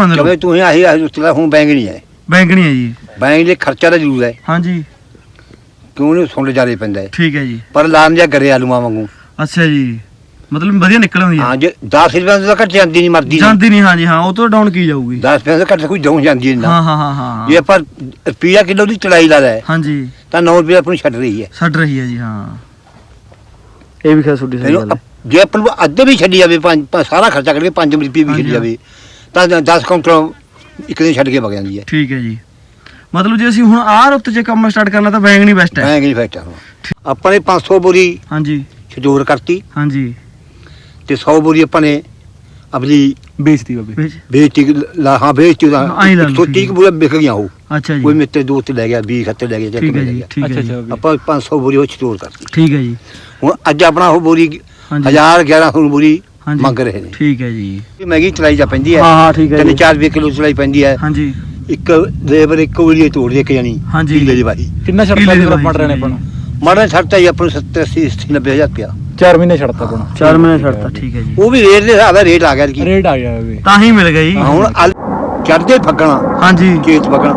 ਮੰਨ ਲਓ ਜਿਵੇਂ ਤੂੰ ਆਹੀ ਆਹੀ ਉਸਤਲਾ ਹੁਣ ਬੈਂਗਣੀ ਹੈ। ਬੈਂਗਣੀ ਹੈ ਜੀ। ਬੈਂਗਣੀ ਦੇ ਖਰਚਾ ਤਾਂ ਜ਼ਰੂਰ ਹੈ। ਹਾਂਜੀ। ਕਿਉਂ ਨਹੀਂ ਸੁੰਡ ਜਾਰੇ ਪੈਂਦਾ ਹੈ। ਠੀਕ ਹੈ ਜੀ। ਪਰ ਲਾਣ ਜਾਂ ਗਰੇ ਆਲੂਆਂ ਵਾਂਗੂ। ਅੱਛਾ ਜੀ। ਮਤਲਬ ਵਧੀਆ ਨਿਕਲ ਆਉਂਦੀ ਹੈ। ਹਾਂ ਜੇ 10 ਰੁਪਏ ਤੋਂ ਤਾਂ ਘੱਟ ਜਾਂਦੀ ਨਹੀਂ ਮਰਦੀ ਜਾਂਦੀ ਨਹੀਂ ਹਾਂ ਜੀ ਹਾਂ ਉਹ ਤੋਂ ਡਾਊਨ ਕੀ ਜਾਊਗੀ? 10 ਰੁਪਏ ਤੋਂ ਘੱਟ ਕੋਈ ਜਾਉਂ ਜਾਂਦੀ ਨਹੀਂ ਹਾਂ ਹਾਂ ਹਾਂ ਹਾਂ ਜੇ ਆਪਾਂ ਰੁਪਿਆ ਕਿਲੋ ਦੀ ਚੜਾਈ ਲਾ ਲੈ ਹਾਂਜੀ। ਤਾਂ 9 ਰੁਪਏ ਆਪਾਂ ਨੂੰ ਛੱਡ ਰਹੀ ਹੈ। ਛੱਡ ਰਹੀ ਹੈ ਜੀ ਹਾਂ। ਇਹ ਵੀ ਖੈਰ ਤੁਹਾਡੀ ਸਹੀ ਇਹਨੂੰ ਗੱਲ ਹੈ। ਅਪ- ਜੇ ਆਪਾਂ ਨੂੰ ਅੱਧੇ ਵੀ ਛੱਡੀ ਜਾਵੇ ਪੰਜ ਪੰਜ- ਸਾਰਾ ਖਰਚਾ ਕਰਕੇ 5 ਰੁਪਏ ਵੀ ਹਾਂਜੀ, ਛੱਡੀ ਜਾਵੇ। ਤਾਂ 10 ਕਾਊਂਟਰ ਇੱਕ ਦਿਨ ਛੱਡ ਕੇ ਵਗ ਜਾਂਦੀ ਹੈ। ਠੀਕ ਹੈ ਜੀ। ਮਤਲਬ ਜੇ ਅਸੀਂ ਹੁਣ ਆਹ ਰੁੱਤ 'ਚ ਕੰਮ ਸਟਾਰਟ ਕਰਨਾ ਤਾਂ ਬੈਂਗਣੀ ਬੈਸਟ ਹੈ। ਮੈਂ ਕੀ ਫੈਕਟਰ ਆਪਾਂ ਨੇ 500 ਬੋਰੀ ਹਾਂਜੀ। ਛਜੋਰ ਕਰਤੀ। ਹਾਂਜੀ। ਤੇ 100 ਬੋਰੀ ਆਪਾਂ ਨੇ ਆਪਣੀ ਵੇਚਤੀ ਬਾਬੇ। ਵਿੱਚ ਲਾ ਹਾਂ ਬੇਇੱਜ਼ਤੀ ਦਾ ਆਈਂ ਲਾ ਲਓ, 130 ਠੀਕ ਕੁ ਬੋਰੀ ਵਿਕ ਗਿਆ ਉਹ। ਅੱਛਾ ਜੀ। ਕੋਈ ਮੇਤੇ ਦੋ ਤੇ ਲੈ ਗਿਆ 20 ਖੱਤੇ ਲੈ ਗਿਆ ਜਾਂ ਠੀਕ ਹੈ ਕਿਵੇਂ ਲੈ ਜੀ ਗਿਆ। ਠੀਕ ਹੈ ਅੱਛਾ ਜੀ ਅੱਛਾ। ਬਾਬੇ ਆਪਾਂ 500 ਬੋਰੀ ਉਹ ਛਜੋਰ ਕਰਤੀ। ਠੀਕ ਹੈ ਜੀ। ਹੁਣ ਅੱਜ ਆਪਣਾ ਉਹ ਬੋਰੀ ਹਾਂਜੀ। 1000 1100 ਬੋਰੀ ਹਾਂਜੀ। ਮੰਗ ਰਹੇ ਨੇ। ਠੀਕ ਹੈ ਜੀ। ਮਹਿੰਗੀ ਚਲਾਈ ਜਾ ਪੈਂਦੀ ਹੈ। ਹਾਂ ਹਾਂ ਠੀਕ ਹੈ ਤਿੰਨ ਜੀ। ਚਾਰ ਰੁਪਏ ਕਿਲੋ ਚਲਾਈ ਪੈਂਦੀ ਹੈ। ਹਾਂਜੀ। ਇੱਕ ਲੇਬਰ ਇੱਕ ਉਲੀਏ ਤੋੜ ਦੇ ਕੇ ਜਾਣੀ ਹਾਂਜੀ। ਕਿੱਲੇ ਦੀ ਕਿੰਨਾ ਛੜਤਾ ਕਿੱਲੇ ਦੀ ਵਾਹੀ ਮਟਰ ਨੇ। ਆਪਾਂ ਨੂੰ? ਮਾੜਾ ਛੱਡਤਾ ਹੀ ਆਪਾਂ ਨੂੰ 70 80 80 90 ਹਜ਼ਾਰ ਰੁਪਇਆ। 4 ਮਹੀਨੇ ਛੜਤਾ ਆਪਾਂ ਨੂੰ। ਚਾਰ ਮਹੀਨੇ ਛੱਡਤਾ ਠੀਕ ਹੈ ਜੀ। ਉਹ ਵੀ ਰੇਟ ਦੇ ਹਿਸਾਬ ਦਾ ਰੇਟ ਆ ਗਿਆ ਕੀ ਰੇਟ ਆ ਗਿਆ ਬਾਬੇ ਤਾਂ ਹੀ ਮਿਲ ਗਈ ਹੁਣ ਚੜਦੇ ਫੱਗਣਾ ਹਾਂਜੀ। ਖੇਤ ਫੱਗਣਾ।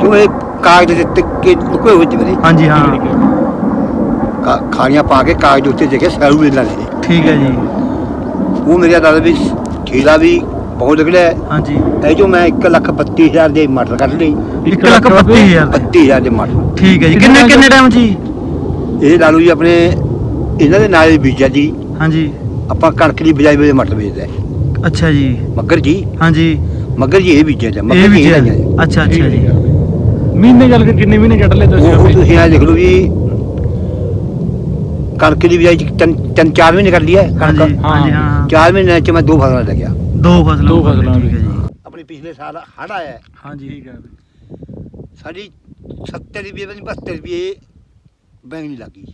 ਕਿਉਂ ਇਹ ਕਾਗਜ਼ ਦੇ ਉੱਤੇ ਕਿ ਲੁਕੇ ਹੋਏ ਜਿਵੇਂ ਹਾਂਜੀ ਹਾਂ। ਖਾਣੀਆਂ ਪਾ ਕੇ ਕਾਗਜ਼ ਦੇ ਉੱਤੇ ਜਗੇ ਸੈਲੂ ਵੇਚ ਲੈਣੇ ਨੇ। ਠੀਕ ਹੈ ਜੀ। ਉਹ ਮੇਰੇ ਦਾਦਾ ਵੀ ਠੇਲਾ ਵੀ ਬਹੁਤ ਨਿਕਲਿਆ ਹਾਂਜੀ। ਇਹ ਜੋ ਮੈਂ 1 ਲੱਖ 32 ਹਜ਼ਾਰ ਦੇ ਮਟਰ ਕੱਢ ਲਈ 1 ਲੱਖ 32000 ਦੇ। 32 ਹਜ਼ਾਰ ਦੇ ਮਟਰ ਠੀਕ ਹੈ ਜੀ। ਕਿੰਨੇ ਕਿੰਨੇ ਟਾਈਮ ਜੀ? ਇਹ ਲਾ ਲਓ ਜੀ ਆਪਣੇ ਇਹਨਾਂ ਦੇ ਨਾਲ ਹੀ ਬੀਜਿਆ ਜੀ। ਹਾਂਜੀ। ਆਪਾਂ ਕਣਕ ਦੀ ਬਜਾਈ ਵੇ ਮਟਰ ਵੇਚਦੇ ਹਾਂ। ਅੱਛਾ ਜੀ। ਮੱਗਰ ਜੀ। ਹਾਂਜੀ। ਮੱਗਰ ਜੀ ਇਹ ਬੀਜਿਆ ਜਾਂ। ਇਹ ਮੱਗਰ ਵੀ ਜੀ ਇਹ ਲਾਈਆਂ ਜੀ। ਅੱਛਾ ਅੱਛਾ ਜੀ। ਮਹੀਨੇ ਚੱਲ ਕੇ ਕਿੰਨੇ ਮਹੀਨੇ ਕੱਢ ਲਏ ਤੁਸੀਂ ਉਹ ਤੁਸੀਂ ਇਹ ਲਿਖ ਲਓ ਵੀ ਕਣਕ ਦੀ ਬਜਾਈ ਚ ਤਿੰਨ ਤਿੰਨ ਚਾਰ ਮਹੀਨੇ ਕਰ ਲਿਆ ਹਾਂਜੀ ਕਣਕ। ਹਾਂਜੀ ਹਾਂ ਚਾਰ ਮਹੀਨੇ ਚ ਮੈਂ ਦੋ ਫਸਲਾਂ ਲੱਗਿਆ ਦੋ ਫਸਲਾਂ ਦੋ ਫਸਲਾਂ ਠੀਕ ਹੈ ਜੀ। ਆਪਣੇ ਪਿਛਲੇ ਸਾਲ ਹੜ ਆਇਆ ਹੈ। ਹਾਂਜੀ। ਠੀਕ ਹੈ ਬਾਬੇ ਸਾਡੀ 70 ਰੁਪਏ ਬਣੀ 72 ਰੁਪਏ ਬੈਂਗਣੀ ਲੱਗੀ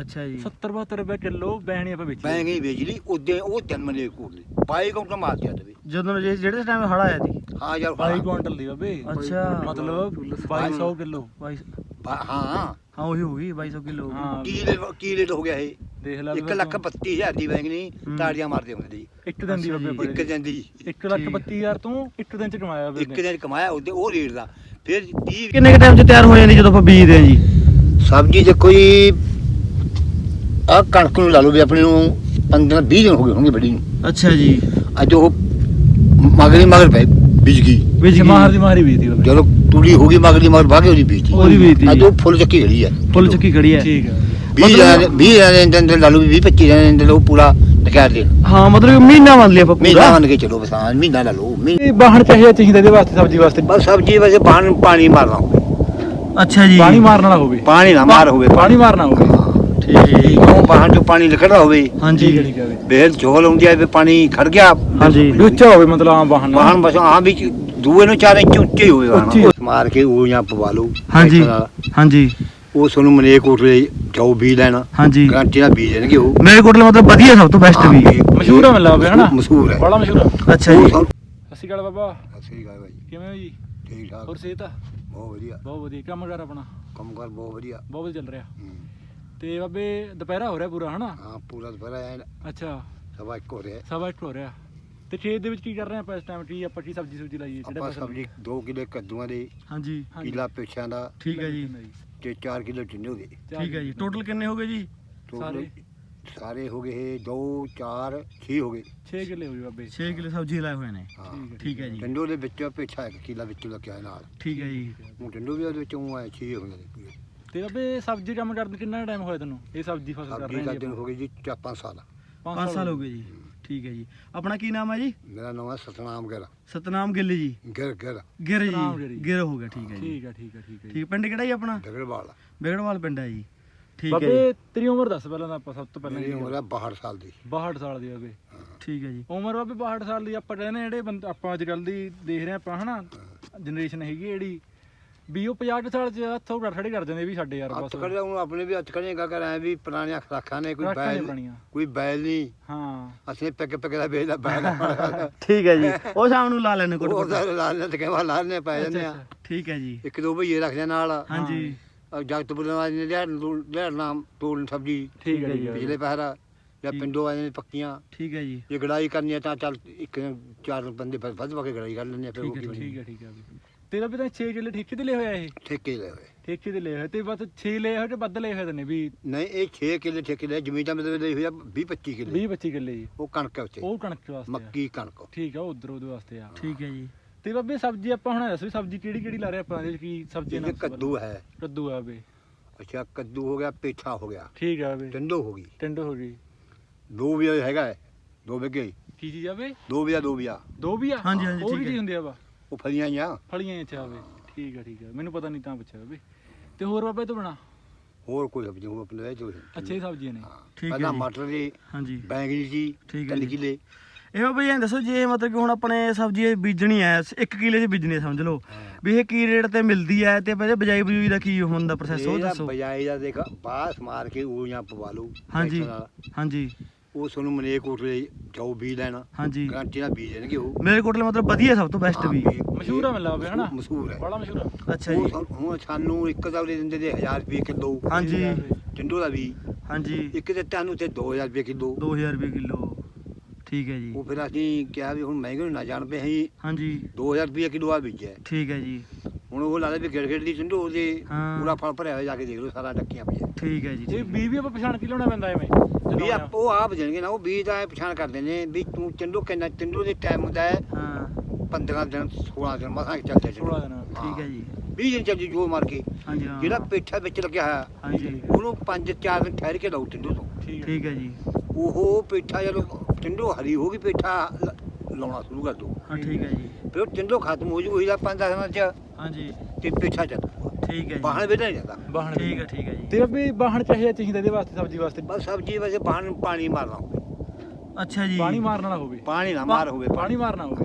ਅੱਛਾ ਜੀ। 70 72 ਰੁਪਏ ਕਿਲੋ ਬੈਣੀ ਆਪਾਂ ਵੇਚੀ ਬੈਂਗਣੀ ਵੇਚ ਲਈ ਉਦੋਂ ਉਹ ਤਿੰਨ ਮਹੀਨੇ ਕੋਲ ਲਈ ਬਾਈ ਕਾਊਂਟਰ ਮਾਰ ਦਿਆ ਤਵੇ ਜਦੋਂ ਜੇ- ਜਿਹੜੇ ਟਾਈਮ ਹੜਾ ਆਇਆ ਸੀ। ਹਾਂ ਯਾਰ 22 ਕੁਇੰਟਲ ਦੀ ਬਾਬੇ ਅੱਛਾ। ਮਤਲਬ 2200 ਕਿਲੋ। 22 ਬਾ- ਹਾਂ। ਹਾਂ ਉਹੀ ਹੋ ਗਈ 2200 ਕਿਲੋ ਹਾਂ ਕੀ ਰੇਟ ਕੀ ਰੇਟ ਹੋ ਗਿਆ ਇਹ? ਦੇਖ ਲੈ 1 ਲੱਖ 32 ਹਜ਼ਾਰ ਦੀ ਬੈਂਗਣੀ ਹੂੰ। ਤਾੜੀਆਂ ਮਾਰਦੇ ਹੁੰਦੇ ਜੀ ਇੱਕ ਦਿਨ ਦੀ ਬਾਬੇ ਜੀ। ਇੱਕ ਦਿਨ ਦੀ। 1 ਲੱਖ 32000 ਤੋਂ ਇੱਕ ਦਿਨ ਚ ਕਮਾਇਆ ਬਾਬੇ ਇੱਕ ਦਿਨ ਕਮਾਇਆ ਉਹਦੇ ਉਹ ਰੇਟ ਦਾ। ਫਿਰ 30 ਕਿੰਨੇ ਕ ਟਾਈਮ 'ਚ ਤਿਆਰ ਹੋ ਜਾਂਦੀ ਜਦੋਂ ਆਪਾਂ ਬੀਜਦੇ ਹਾਂ ਜੀ? ਸਬਜ਼ੀ ਤੇ ਕੋਈ ਆ ਕਣਕ ਨੂੰ ਲਾ ਲਓ ਵੀ ਆਪਣੇ ਨੂੰ 15 20 ਦਿਨ ਹੋ ਗਏ ਹੋਣਗੇ ਬੜੀ ਨੂੰ। ਅੱਛਾ ਜੀ। ਅੱਜ ਉਹ ਮਗਰੀ ਮਗਰ ਪੈ ਬੀਜ ਗਈ। ਬੀਜ ਗਈ। ਮਾਰ ਦੀ ਮਾਰੀ ਵੇਚਦੀ ਬਾਬੇ। ਜਦੋਂ ਤੂੜੀ ਹੋ ਗਈ ਮਗਰੀ ਮਗਰ ਭਾਗੇ ਉਹਦੀ ਬੀਜਤੀ। ਉਹਦੀ ਬੀਜਤੀ ਅੱਜ ਉਹ ਫੁੱਲ ਚੱਕੀ ਖੜੀ ਹੈ ਫੁੱਲ ਚੱਕੀ ਖੜੀ ਹੈ ਠੀਕ ਹੈ 20 ਦਿਨ 20 ਦਿਨ ਦੇ ਅੰਦਰ ਲਾ ਲਓ ਵੀ 20 25 ਦਿਨ ਦੇ ਅੰਦਰ ਉਹ ਪੂਰਾ ਟਕਾ ਦੇ। ਹਾਂ ਮਤਲਬ ਮਹੀਨਾ ਮੰਨ ਲਿਆ ਆਪਾਂ ਮਹੀਨਾ ਮੰਨ ਕੇ ਚਲੋ ਬਸਾਂ ਮਹੀਨਾ ਲਾ ਲਓ ਮਹੀਨਾ। ਇਹ ਵਾਹਣ ਚਾਹੀਦਾ ਚਾਹੀਦਾ ਇਹਦੇ ਵਾਸਤੇ ਸਬਜ਼ੀ ਵਾਸਤੇ? ਬਸ ਸਬਜ਼ੀ ਵੈਸੇ ਪਾਣੀ ਪਾਣੀ ਮਾਰਨਾ ਹੋਵੇ। ਅੱਛਾ ਜੀ। ਪਾਣੀ ਮਾਰਨ ਵਾਲਾ ਹੋਵੇ। ਪਾਣੀ ਨਾ ਮਾਰ ਹੋਵੇ ਪਾਣੀ। ਮਾਰਨਾ ਹੋਵੇ। ਠੀਕ ਕਿਉਂ ਬਾਹਰ ਚੋਂ ਪਾਣੀ ਨਿਕਲਦਾ ਹੋਵੇ। ਹਾਂਜੀ। ਬੇਲ ਝੋਲ ਹੁੰਦੀ ਹੈ ਵੀ ਪਾਣੀ ਖੜ ਗਿਆ। ਹਾਂਜੀ। ਉੱਚਾ ਹੋਵੇ ਮਤਲਬ ਆਮ ਵਾਹਣ ਨਾਲ। ਵਾਹਣ ਬਸ ਆ ਵੀ ਦੂਏ ਨੂੰ 4 ਇੰਚ ਉੱਚੇ ਹੀ ਉੱਚੀ। ਵਾਹਣ ਮਾਰ ਕੇ ਉਹ ਜਾਂ ਪਵਾ ਲਓ ਹਾਂਜੀ ਟਰੈਕਟਰ ਨਾਲ। ਹਾਂਜੀ। ਉਹ ਤੁਹਾਨੂੰ ਮਨੇ ਕੋਟਲੇ ਜਾਓ ਬੀਜ ਲੈਣਾ। ਹਾਂਜੀ। ਗਾਂਟੀ ਨਾਲ ਬੀਜ ਦੇਣਗੇ ਉਹ। ਮੇਰੇ ਕੋਲ ਮਤਲਬ ਵਧੀਆ ਸਭ ਤੋਂ ਬੈਸਟ ਵੀ ਮਸ਼ਹੂਰ ਹੈ ਮੈਨੂੰ ਲੱਗਦਾ ਹਨਾ? ਮਸ਼ਹੂਰ ਹੈ। ਬੜਾ ਮਸ਼ਹੂਰ ਹੈ ਅੱਛਾ ਜੀ। ਸਤਿ ਸ਼੍ਰੀ ਅਕਾਲ ਬਾਬਾ। ਸਤਿ ਸ੍ਰੀ ਅਕਾਲ ਭਾਈ। ਕਿਵੇਂ ਹੋ ਜੀ? ਠੀਕ ਠਾਕ। ਹੋਰ ਸਿਹਤ ਆ? ਬਹੁਤ ਵਧੀਆ। ਬਹੁਤ ਵਧੀਆ। ਕੰਮ ਕਰ ਆਪਣਾ? ਕੰਮ ਕਰ ਬਹੁਤ ਵਧੀਆ। ਬਹੁਤ ਵਧੀਆ ਚੱਲ ਰਿਹਾ। ਹੂੰ। ਤੇ ਬਾਬੇ ਦੁਪਹਿਰਾ ਹੋ ਰਿਹਾ ਪੂਰਾ ਹਨਾ? ਹਾਂ ਪੂਰਾ ਦੁਪਹਿਰਾ ਐਨ ਅੱਛਾ। ਸਵਾ ਇੱਕ ਹੋ ਰਿਹਾ। ਸਵਾ ਹੋ ਰਿਹਾ। ਤੇ ਖੇਤ ਦੇ ਵਿੱਚ ਕੀ ਕਰ ਰਹੇ ਆਪਾਂ ਇਸ ਟਾਈਮ ਕੀ ਆਪਾਂ ਕੀ ਸਬਜ਼ੀ ਸੁਬਜ਼ੀ ਲਾਈਏ? ਆਪਾਂ ਫਸਲ ਸਬਜ਼ੀ 2 ਕਿਲੇ ਕੱਦੂਆਂ ਦੇ ਹਾਂਜੀ ਹਾਂਜੀ। ਕਿਲਾ ਪਿੱਛਾਂ ਦਾ ਠੀਕ ਹੈ ਜੀ। ਤੇ 4 ਕਿਲੋ ਟਿੰਡੋ ਦੇ ਠੀਕ ਹੈ ਜੀ। ਟੋਟਲ ਕਿੰਨੇ ਹੋ ਗਏ ਜੀ? ਸਾਰੇ? ਸਾਰੇ ਹੋ ਗਏ 2 4 6 ਹੋ ਗਏ। 6 ਕਿੱਲੇ ਹੋ ਗਏ ਬਾਬੇ। 6 ਕਿਲੋ ਸਬਜ਼ੀ ਲਾਏ ਹੋਏ ਨੇ। ਹਾਂ। ਠੀਕ ਹੈ। ਠੀਕ ਹੈ ਜੀ। ਟਿੰਡੋ ਦੇ ਵਿੱਚ ਪਿੱਛਾ ਇੱਕ ਕਿਲਾ ਵਿੱਚ ਲੱਗਿਆ ਨਾਲ। ਠੀਕ ਹੈ ਜੀ। ਹੁਣ ਟਿੰਡੋ ਵੀ ਉਹਦੇ ਵਿੱਚ ਉਹ ਆਏ 6 ਹੋ ਗਏ। ਤੇ ਬਾਬੇ ਸਬਜ਼ੀ ਕੰਮ ਕਰਨ ਨੂੰ ਕਿੰਨਾ ਟਾਈਮ ਹੋਇਆ ਤੈਨੂੰ ਇਹ ਸਬਜ਼ੀ ਫਸਲ ਕਰ ਸਬਜ਼ੀ ਰਹੇ ਕਰਦੇ ਨੂੰ ਹੋ ਗਏ ਜੀ 4-5 ਸਾਲ। 5 ਸਾਲ ਹੋ ਗਏ ਜੀ। ਠੀਕ ਹੈ ਜੀ। ਆਪਣਾ ਕੀ ਨਾਮ ਹੈ ਜੀ? ਮੇਰਾ ਨਾਮ ਹੈ ਸਤਨਾਮ ਗਿਰ ਸਤਨਾਮ ਗਿੱਲ ਜੀ। ਗਿਰ ਗਿਰ ਗਿਰ ਸਤਨਾਮ ਜੀ ਜੀ। ਗਿਰ ਹੋ ਗਿਆ ਠੀਕ ਹੈ ਜੀ। ਠੀਕ ਹੈ ਠੀਕ ਹੈ ਠੀਕ ਹੈ ਜੀ। ਠੀਕ ਪਿੰਡ ਕਿਹੜਾ ਜੀ ਆਪਣਾ? ਡਗੜਵਾਲ ਬੇਗੜਵਾਲ ਪਿੰਡ ਹੈ ਜੀ। ਠੀਕ ਹੈ ਜੀ। ਬਾਬੇ ਤੇਰੀ ਉਮਰ ਦੱਸ ਪਹਿਲਾਂ ਤਾਂ ਆਪਾਂ ਸਭ ਤੋਂ ਪਹਿਲਾਂ ਮੇਰੀ ਉਮਰ ਹੈ 62 ਸਾਲ ਦੀ। 62 ਸਾਲ ਦੀ ਬਾਬੇ। ਠੀਕ ਹੈ ਜੀ। ਉਮਰ ਬਾਬੇ 62 ਸਾਲ ਦੀ ਆਪਾਂ ਕਹਿੰਦੇ ਜਿਹੜੇ ਬੰਦੇ ਆਪਾਂ ਅੱਜ ਕੱਲ ਦੀ ਦੇਖ ਰਹੇ ਆਪਾਂ ਹਨਾ? ਜਨਰੇਸ਼ਨ ਹੈਗੀ ਜਿਹੜੀ। ਵੀ ਉਹ 50 ਕੁ ਸਾਲ ਚ ਹੱਥੋਂ ਖੜੇ ਕਰ ਜਾਂਦੇ ਵੀ ਸਾਡੇ ਯਾਰ ਬਸ। ਹੱਥ ਖੜੇ ਹੁਣ ਆਪਣੇ ਵੀ ਹੱਥ ਖੜੇ ਕਾ ਕਰ ਆਏ ਵੀ ਪੁਰਾਣੀਆਂ ਖਰਾਖਾਂ ਨੇ ਕੋਈ ਖੁਰਾਕਾਂ ਬੈਲ। ਕੋਈ ਬੈਲ ਨਹੀਂ ਹਾਂ। ਅਸੀਂ ਪਿੱਕ ਪਿੱਕ ਦਾ ਵੇਚਦਾ ਬੈਲ ਠੀਕ ਹੈ ਜੀ। ਉਹ ਸ਼ਾਮ ਨੂੰ ਲਾ ਲੈਣੇ ਉਹ ਕੋਟ। ਤਾਂ ਲਾਲ ਤੇ ਕਹਿੰਦਾ ਲਾਲਨੇ ਪੈ ਜਾਂਦੇ ਆ। ਠੀਕ ਹੈ ਜੀ। ਇੱਕ ਦੋ ਭਈਏ ਰੱਖਦੇ ਨਾਲ। ਹਾਂਜੀ। ਜਗਤ ਬੁਲਾਵਾ ਨੇ ਲਿਆ ਲਿਆਣਾ ਤੋੜਨ ਸਬਜੀ। ਠੀਕ ਹੈ ਹੈ ਪਿਛਲੇ ਪਹਿਰ। ਜਾਂ। ਪਿੰਡੋਂ ਆਏ ਨੇ ਪੱਕੀਆਂ। ਠੀਕ ਹੈ ਜੀ। ਜੇ ਗੜਾਈ ਕਰਨੀ ਹੈ ਤਾਂ ਚੱਲ ਇੱਕ ਚਾਰ ਬੰਦੇ ਵੱਧ ਵੱਧ ਪਾ ਕੇ ਗੜਾਈ ਕਰ ਲੈਂਦੇ ਆ ਫਿਰ ਉਹ ਠੀਕ ਹੈ, ਠੀਕ ਹੈ ਠੀਕ ਹੈ ਤੇਰਾ ਵੀ ਤਾਂ 6 ਕਿੱਲੇ ਠੇਕੇ ਤੇ ਲਿਆ ਹੋਇਆ ਇਹ। ਠੇਕੇ ਲਏ ਹੋਏ। ਠੇਕੇ ਤੇ ਲਿਆ ਹੋਇਆ ਤੇ ਬਸ 6 ਲਏ ਹੋਏ ਤੇ ਵੱਧ ਲਏ ਹੋਏ ਨੇ ਵੀ ਨਹੀਂ ਇਹ 6 ਕਿੱਲੇ ਠੇਕੇ ਲਏ ਜ਼ਮੀਨ ਤਾਂ ਮਤਲਬ ਲਈ ਹੋਈ ਆ 20 25 ਕਿੱਲੇ। 20 25 ਕਿੱਲੇ ਜੀ। ਉਹ ਕਣਕ ਹੈ ਉੱਥੇ। ਉਹ ਕਣਕ ਵਾਸਤੇ ਆ। ਮੱਕੀ ਕਣਕ। ਠੀਕ ਆ ਉਧਰ ਉਹਦੇ ਵਾਸਤੇ ਆ। ਠੀਕ ਹੈ ਜੀ। ਤੇ ਬਾਬੇ ਸਬਜ਼ੀ ਆਪਾਂ ਹੁਣ ਦੱਸ ਵੀ ਸਬਜ਼ੀ ਕਿਹੜੀ ਕਿਹੜੀ ਲਾ ਰਹੇ ਆਪਾਂ ਇਹਦੇ 'ਚ ਕੀ ਸਬਜ਼ੀ ਜਿਵੇਂ ਕੱਦੂ ਹੈ। ਕੱਦੂ ਆ ਬੇ ਅੱਛਾ ਕੱਦੂ ਹੋ ਗਿਆ ਪੇਠਾ ਹੋ ਗਿਆ। ਠੀਕ ਆ ਬੇ ਟੰਡੋ ਹੋ ਗਈ। ਟਿੰਡੋ ਹੋ ਗਈ। ਦੋ ਵੀ ਹੈਗਾ ਹੈ। ਦੋ ਵਿਗੇ ਕੀ? ਚੀਜ਼ ਆ ਬੇ ਦੋ ਵਿਆ ਦੋ ਵਿਆ ਦੋ ਵੀ ਆ ਹਾਂਜੀ, ਹਾਂਜੀ, ਉਹ ਠੀਕ ਵੀ ਹੈ। ਚੀਜ਼ ਹੁੰਦੀ ਆ ਵਾ ਉਹ ਫਲੀਆਂ ਹੀ ਆ। ਫਲੀਆਂ ਅੱਛਾ ਬੇ ਠੀਕ ਆ ਠੀਕ ਆ। ਮੈਨੂੰ ਪਤਾ ਨਹੀਂ ਤਾਂ ਪੁੱਛਿਆ ਬੇ ਤੇ ਹੋਰ ਬਾਬੇ ਤੋਂ ਬਣਾ? ਹੋਰ ਕੋਈ ਸਬਜ਼ੀ ਉਹ ਆਪਣੇ ਇਹ ਜੋ। ਅੱਛੇ ਸਬਜ਼ੀਆਂ ਨੇ। ਠੀਕ ਹੈ ਪਹਿਲਾਂ ਜੀ। ਮਟਰ ਦੀ ਹਾਂਜੀ। ਬੈਂਗਣੀ ਸੀ ਠੀਕ ਹੈ ਜੀ। ਕਿੱਲੇ। ਇਹ ਬਾਬਾ ਜੀ ਐਂ ਦੱਸੋ ਜੇ ਮਤਲਬ ਕਿ ਹੁਣ ਆਪਣੇ ਸਬਜ਼ੀ ਬੀਜਣੀ ਹੈ 1 ਕਿਲੇ ਚ ਬੀਜਣੀ ਸਮਝ ਲਓ। ਵੀ ਇਹ ਕੀ ਰੇਟ ਤੇ ਮਿਲਦੀ ਹੈ ਤੇ ਪਹਿਲੇ ਬਜਾਈ ਬਜੂਈ ਦਾ ਕੀ ਹੁੰਦਾ ਪ੍ਰੋਸੈਸ ਉਹ ਦੱਸੋ। ਬਜਾਏ ਦਾ ਦੇਖ ਬਾਸ ਮਾਰ ਕੇ ਉਹ ਜਾਂ ਪਵਾ ਲਓ ਹਾਂਜੀ। ਹਾਂਜੀ। ਉਹ ਤੁਹਾਨੂੰ ਮਨੇ ਕੋਟਲੇ ਜਾਓ ਬੀਜ ਲੈਣਾ। ਹਾਂਜੀ। ਗਾਂਟੀ ਨਾਲ ਬੀਜ ਦੇਣਗੇ ਉਹ। ਮੇਰੇ ਕੋਟਲੇ ਮਤਲਬ ਵਧੀਆ ਸਭ ਤੋਂ ਬੈਸਟ ਵੀ। ਮਸ਼ਹੂਰ ਆ ਮੈਨੂੰ ਲੱਗਦਾ ਹਨਾ? ਮਸ਼ਹੂਰ ਹੈ। ਬੜਾ ਮਸ਼ਹੂਰ ਆ। ਅੱਛਾ ਉਹ ਜੀ। ਸਾਨੂੰ- ਹੁਣ ਸਾਨੂੰ ਇੱਕ ਦਾ ਉਹਦੇ ਦਿੰਦੇ ਨੇ 1000 ਰੁਪਏ ਕਿਲੋ। ਹਾਂਜੀ। ਟਿੰਡੋ ਦਾ ਵੀ ਹਾਂਜੀ। ਇੱਕ ਦੇ ਤੁਹਾਨੂੰ ਤੇ 2000 ਰੁਪਏ ਕਿਲੋ। 2000 ਰੁਪਏ ਕਿਲੋ। ਠੀਕ ਹੈ ਜੀ। ਉਹ ਫਿਰ ਅਸੀਂ ਕਿਹਾ ਵੀ ਹੁਣ ਮਹਿੰਗੇ ਨੂੰ ਨਾ ਜਾਣ ਪਏ ਅਸੀਂ। ਹਾਂਜੀ। 2000 ਰੁਪਏ ਕਿਲੋ ਆ ਬੀਜਿਆ। ਠੀਕ ਹੈ ਜੀ। ਹੁਣ ਉਹ ਲਾ ਲੈ ਵੀ ਗਿੜ ਗਿੜ ਦੀ ਟਿੰਡੋ ਉਹਦੇ ਹਾਂ। ਪੂਰਾ ਫਲ ਭਰਿਆ ਹੋਇਆ ਜਾ ਕੇ ਦੇਖ ਲਓ ਸਾਰਾ ਡੱਕੀਆਂ ਪਈਆਂ। ਠੀਕ ਹੈ ਜੀ ਇਹ ਠੀਕ ਬੀ ਵੀ ਆਪਾਂ ਪਛਾਣ ਕੇ ਲਿਆਉਣਾ ਪੈਂਦਾ ਐਵੇਂ? ਵੀ ਜਦੋਂ ਆਪ ਉਹ ਆਪ ਦੇਣਗੇ ਨਾ ਉਹ ਬੀਜ ਦਾ ਇਹ ਪਛਾਣ ਕਰਦੇ ਨੇ ਵੀ ਤੂੰ ਟਿੰਡੋ ਕਿੰਨਾ ਟਿੰਡੋ ਦੇ ਟਾਈਮ ਹੁੰਦਾ ਹੈ ਹਾਂ। 15 ਦਿਨ 16 ਦਿਨ ਮਸਾਂ ਚੱਲਦੇ 16 ਦਿਨ ਠੀਕ ਹੈ ਜੀ। 20 ਦਿਨ ਚੱਲਦੀ ਜੋ ਮਾਰ ਕੇ। ਹਾਂਜੀ ਹਾਂ। ਜਿਹੜਾ ਪੇਠਾ ਵਿੱਚ ਲੱਗਿਆ ਹੋਇਆ ਹਾਂਜੀ। ਉਹਨੂੰ 5-4 ਦਿਨ ਠਹਿਰ ਕੇ ਲਾਓ ਟਿੰਡੋ ਤੋਂ। ਠੀਕ ਹੈ। ਠੀਕ ਹੈ ਜੀ। ਉਹ ਪੇਠਾ ਜਦੋਂ ਟਿੰਡੋ ਹਰੀ ਹੋ ਗਈ ਪੇਠਾ ਲ- ਲਾਉਣਾ ਸ਼ੁਰੂ ਕਰ ਦੋ। ਹਾਂ ਠੀਕ ਹੈ ਜੀ। ਫਿਰ ਉਹ ਟਿੰਡੋ ਖਤਮ ਹੋ ਜੂ ਉਹੀ ਦਾ 5-10 ਦਿਨਾਂ ਚ। ਹਾਂਜੀ। ਤੇ ਠੀਕ ਹੈ ਜੀ। ਜਾਂਦਾ। ਬਾਹਣ ਠੀਕ ਹੈ ਠੀਕ ਹੈ ਜੀ। ਤੇ ਅੱਬੇ ਬਾਹਣ ਚਾਹੀਦਾ ਚਾਹੀਦਾ ਇਹਦੇ ਵਾਸਤੇ ਸਬਜ਼ੀ ਵਾਸਤੇ। ਬਸ ਸਬਜ਼ੀ ਵੈਸੇ ਬਾਹਣ ਪਾਣੀ ਮਾਰਨਾ ਹੋਵੇ। ਅੱਛਾ ਜੀ। ਪਾਣੀ ਮਾਰਨ ਵਾਲਾ ਹੋਵੇ। ਪਾਣੀ ਨਾ ਮਾਰ ਹੋਵੇ ਪਾਣੀ। ਮਾਰਨਾ ਹੋਵੇ।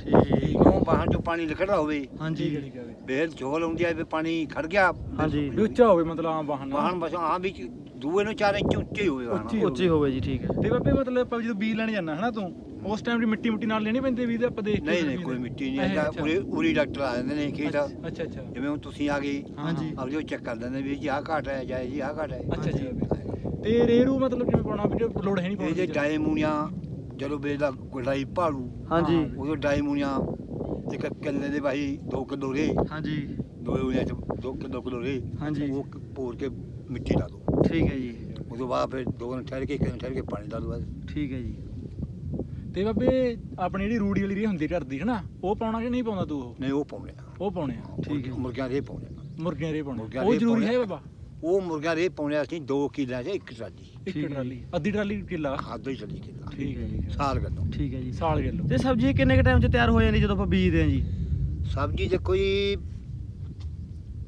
ਠੀਕ ਕਿਉਂ? ਬਾਹਣ ਚੋਂ ਪਾਣੀ ਨਿਕਲਦਾ ਹੋਵੇ। ਹਾਂਜੀ। ਠੀਕ ਹੈ ਠੀਕ ਹੈ ਬਈ। ਬੇਲ ਝੋਲ ਹੁੰਦੀ ਹੈ ਵੀ ਪਾਣੀ ਖੜ ਗਿਆ। ਹਾਂਜੀ। ਵੀ ਉੱਚਾ ਹੋਵੇ ਮਤਲਬ ਆ ਬਾਹਣ ਨਾਲ। ਬਾਹਣ ਬਸ ਆ ਵੀ ਦੂਏ ਨੂੰ 4 ਇੰਚ ਉੱਚੇ ਹੋਵੇ ਬਾਹਣ ਉੱਚੀ ਉੱਚੀ ਹੋਵੇ ਜੀ ਠੀਕ ਹੈ। ਤੇ ਬਾਬੇ ਮਤਲਬ ਆਪਾਂ ਜਦੋਂ ਬੀਜ ਲੈਣ ਜਾਂਦਾ ਹਨਾ ਤੂੰ? ਉਸ ਟਾਈਮ ਦੀ ਮਿੱਟੀ ਮੁੱਟੀ ਨਾਲ ਲੈਣੀ ਪੈਂਦੀ ਵੀ ਤੇ ਆਪਾਂ ਦੇਖ ਕੇ ਨਹੀਂ ਨਹੀਂ ਕੋਈ। ਮਿੱਟੀ ਨਹੀਂ ਅੱਛਾ, ਹੈਗਾ ਉਰੇ ਉਰੀ ਡਾਕਟਰ ਆ ਜਾਂਦੇ ਨੇ ਖੇਤ। ਅੱਛਾ ਅੱਛਾ ਅੱਛਾ। ਜਿਵੇਂ ਹੁਣ ਤੁਸੀਂ ਆ ਗਏ ਹਾਂਜੀ। ਆਪਦੇ ਉਹ ਚੈੱਕ ਕਰ ਲੈਂਦੇ ਵੀ ਜੀ ਆਹ ਘਾਟ ਹੈ ਜਾਂ ਜੀ ਆਹ ਘਾਟ ਹੈ। ਅੱਛਾ ਬਾਬੇ। ਤੇ ਰੇਰੂ ਮਤਲਬ ਕਿਵੇਂ ਪਾਉਣਾ ਵੀ ਜੇ ਲੋੜ ਹੈ ਨਹੀਂ ਇਹ ਜੇ ਪਾਉਣੀ ਡਾਇਮੂਨੀਆ ਜਦੋਂ ਬੇ ਦਾ ਗੁਲਾਈ ਭਾਲੂ ਹਾਂਜੀ। ਉਦੋਂ ਡਾਇਮੂਨੀਆ ਇੱਕ ਕਿੱਲੇ ਦੇ ਭਾਈ 2 ਕਿਲੋ ਰੇ ਹਾਂਜੀ। ਦੋ ਉਰੀਆਂ ਚ 2 ਕਿਲੋ ਕਿਲੋ ਰੇ ਹਾਂਜੀ। ਉਹ ਕ- ਭੋਰ ਕੇ ਮਿੱਟੀ ਲਾ ਦੋ। ਠੀਕ ਹੈ ਜੀ। ਉਦੋਂ ਬਾਅਦ ਫਿਰ ਦੋ ਦਿਨ ਠਹਿਰ ਕੇ ਇੱਕ ਦਿਨ ਠਹਿਰ ਕੇ ਪਾਣੀ ਲਾ ਦੋ ਬਸ। ਠੀਕ ਹੈ ਜੀ। ਤੇ ਬਾਬੇ ਆਪਣੀ ਜਿਹੜੀ ਰੂੜੀ ਵਾਲੀ ਰੇ ਹੁੰਦੀ ਘਰ ਦੀ ਹਨਾ? ਉਹ ਪਾਉਣਾ ਕਿ ਨਹੀਂ ਪਾਉਂਦਾ ਤੂੰ ਉਹ? ਨਹੀਂ ਉਹ ਪਾਉਣੇ ਆ। ਉਹ ਪਾਉਣੇ ਆ ਠੀਕ ਹੈ। ਮੁਰਗਿਆਂ ਦੇ ਪਾਉਣੇ ਆ। ਮੁਰਗੀਆਂ ਰੇ ਪਾਉਣੇ ਮੁਰਗੀਆਂ ਉਹ ਰੇ ਜ਼ਰੂਰੀ ਹੈ। ਬਾਬਾ? ਉਹ ਮੁਰਗਿਆਂ ਦੇ ਪਾਉਣੇ ਆ ਅਸੀਂ 2 ਕਿੱਲਿਆਂ 'ਚ ਇੱਕ ਟਰਾਲੀ। ਇੱਕ ਠੀਕ ਹੈ ਟਰਾਲੀ ਅੱਧੀ ਟਰਾਲੀ ਕਿੱਲਾ। ਖਾਦੋ ਹੀ ਚੱਲੀ ਕਿੱਲਾ। ਠੀਕ ਹੈ ਜੀ। ਸਾਲ ਗੱਲੋਂ। ਠੀਕ ਹੈ ਜੀ। ਸਾਲ ਕਿਲੋ ਤੇ ਸਬਜ਼ੀ ਕਿੰਨੇ ਕ ਟਾਈਮ 'ਚ ਤਿਆਰ ਹੋ ਜਾਂਦੀ ਜਦੋਂ ਆਪਾਂ ਬੀਜਦੇ ਹਾਂ ਜੀ? ਸਬਜ਼ੀ ਤੇ ਕੋਈ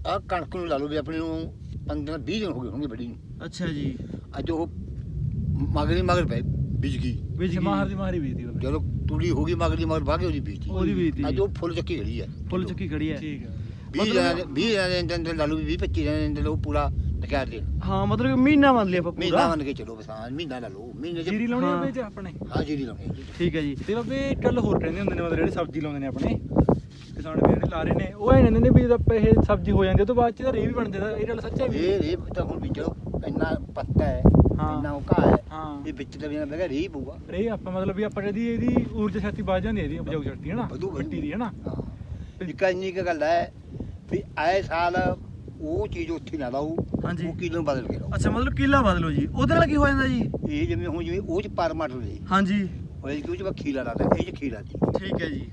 ਆ ਕਣਕ ਨੂੰ ਲਾ ਲਓ ਵੀ ਆਪਣੇ ਨੂੰ 15 20 ਦਿਨ ਹੋ ਗਏ ਹੋਣਗੇ ਬੜੀ ਨੂੰ। ਅੱਛਾ ਜੀ। ਅੱਜ ਉਹ ਮਗਰੀ ਮਗਰ ਪੈ ਬੀਜ ਗਈ। ਗਈ। ਮਾਹਰ ਦੀ ਮਾਹਰੀ ਬੀਜਦੀ ਬਾਬੇ ਜਦੋਂ ਤੂੜੀ ਹੋ ਗਈ ਮਗਰੀ ਮਗਰ ਬਾਗੇ ਉਹਦੀ ਬੀਜਤੀ। ਉਹਦੀ ਬੀਜਤੀ। ਅੱਜ ਉਹ ਫੁੱਲ ਚੱਕੀ ਖੜੀ ਹੈ। ਫੁੱਲ ਚੱਕੀ ਖੜੀ ਹੈ। ਠੀਕ ਹੈ। 20 ਦਿਨਾਂ ਦੇ 20 ਦਿਨਾਂ ਦੇ ਅੰਦਰ ਅੰਦਰ ਲਾ ਲਓ ਵੀ 20 25 ਦਿਨਾਂ ਦੇ ਅੰਦਰ ਉਹ ਪੂਰਾ ਨਕਾਰ ਦੇ। ਹਾਂ ਮਤਲਬ ਮਹੀਨਾ ਮੰਨ ਲਿਆ ਆਪਾਂ ਮਹੀਨਾ ਪੂਰਾ ਮੰਨ ਕੇ ਚਲੋ ਬਸਾਂ ਮਹੀਨਾ ਲਾ ਲਓ। ਮਹੀਨੇ ਜੀਰੀ ਚ ਲਾਉਣੀ ਆ ਹਾਂ। ਵਿੱਚ ਆਪਣੇ? ਹਾਂ ਜੀਰੀ ਲਾਉਣੀ ਹੈ ਜੀ। ਠੀਕ ਹੈ ਜੀ। ਤੇ ਬਾਬੇ ਹੋਰ ਕਹਿੰਦੇ ਹੁੰਦੇ ਨੇ ਮਤਲਬ ਜਿਹੜੇ ਸਬਜ਼ੀ ਲਾਉਂਦੇ ਨੇ ਆਪਣੇ। ਕਿਸਾਨ ਲਾ ਰਹੇ ਨੇ। ਉਹ ਐ ਕਹਿੰਦੇ ਨੇ ਵੀ ਜਦ ਆਪਾਂ ਇਹ ਸਬਜ਼ੀ ਹੋ ਜਾਂਦੀ ਉਹ ਤੋਂ ਬਾਅਦ ਚ ਇਹਦਾ ਰੇ ਵੀ ਬਣ ਜਾਂਦਾ ਇਹ ਗੱਲ ਸੱਚ ਹੈ ਵੀ? ਇਹ ਇਹ ਤਾਂ ਹੁਣ ਵਿੱਚੋਂ ਇੰਨਾ ਪੱਤਾ ਹੈ। ਹਾਂ। ਇੰਨਾ ਉਹ ਘਾਹ ਹੈ ਹਾਂ। ਇਹ ਵਿੱਚ ਤਾਂ ਵੀ ਨਾ ਬਗਾ ਰਹੀ ਪਊਗਾ। ਰੇ ਆਪਾਂ ਮਤਲਬ ਵੀ ਆਪਾਂ ਜਿਹਦੀ ਇਹਦੀ ਊਰਜਾ ਸ਼ਕਤੀ ਵੱਧ ਜਾਂਦੀ ਹੈ ਇਹਦੀ ਉਪਜਾਊ ਸ਼ਕਤੀ ਹੈ ਨਾ? ਵਧੂ ਵਧੂ। ਮਿੱਟੀ ਦੀ ਹੈ ਨਾ? ਹਾਂ। ਇੱਕ ਇੰਨੀ ਕੁ ਗੱਲ ਹੈ ਵੀ ਆਏ ਸਾਲ ਉਹ ਚੀਜ਼ ਉੱਥੇ ਨਾ ਲਾਓ ਹਾਂਜੀ। ਉਹ ਕਿਲੋ ਬਦਲ ਕੇ ਲਾਓ। ਅੱਛਾ ਮਤਲਬ ਕਿੱਲਾ ਬਦਲੋ ਜੀ। ਉਹਦੇ ਨਾਲ ਕੀ ਹੋ ਜਾਂਦਾ ਜੀ? ਇਹ ਜਿਵੇਂ ਹੁਣ ਜਿਵੇਂ ਉਹ ਚ ਪਰ ਮਟਰ ਦੇ। ਹਾਂਜੀ। ਹੋਏ ਕਿ ਉਹ ਚ ਖੀਲਾ ਲਾਦਾ ਇਹ ਚ ਖੀਲਾ ਦੀ ਠੀਕ ਹੈ ਜੀ।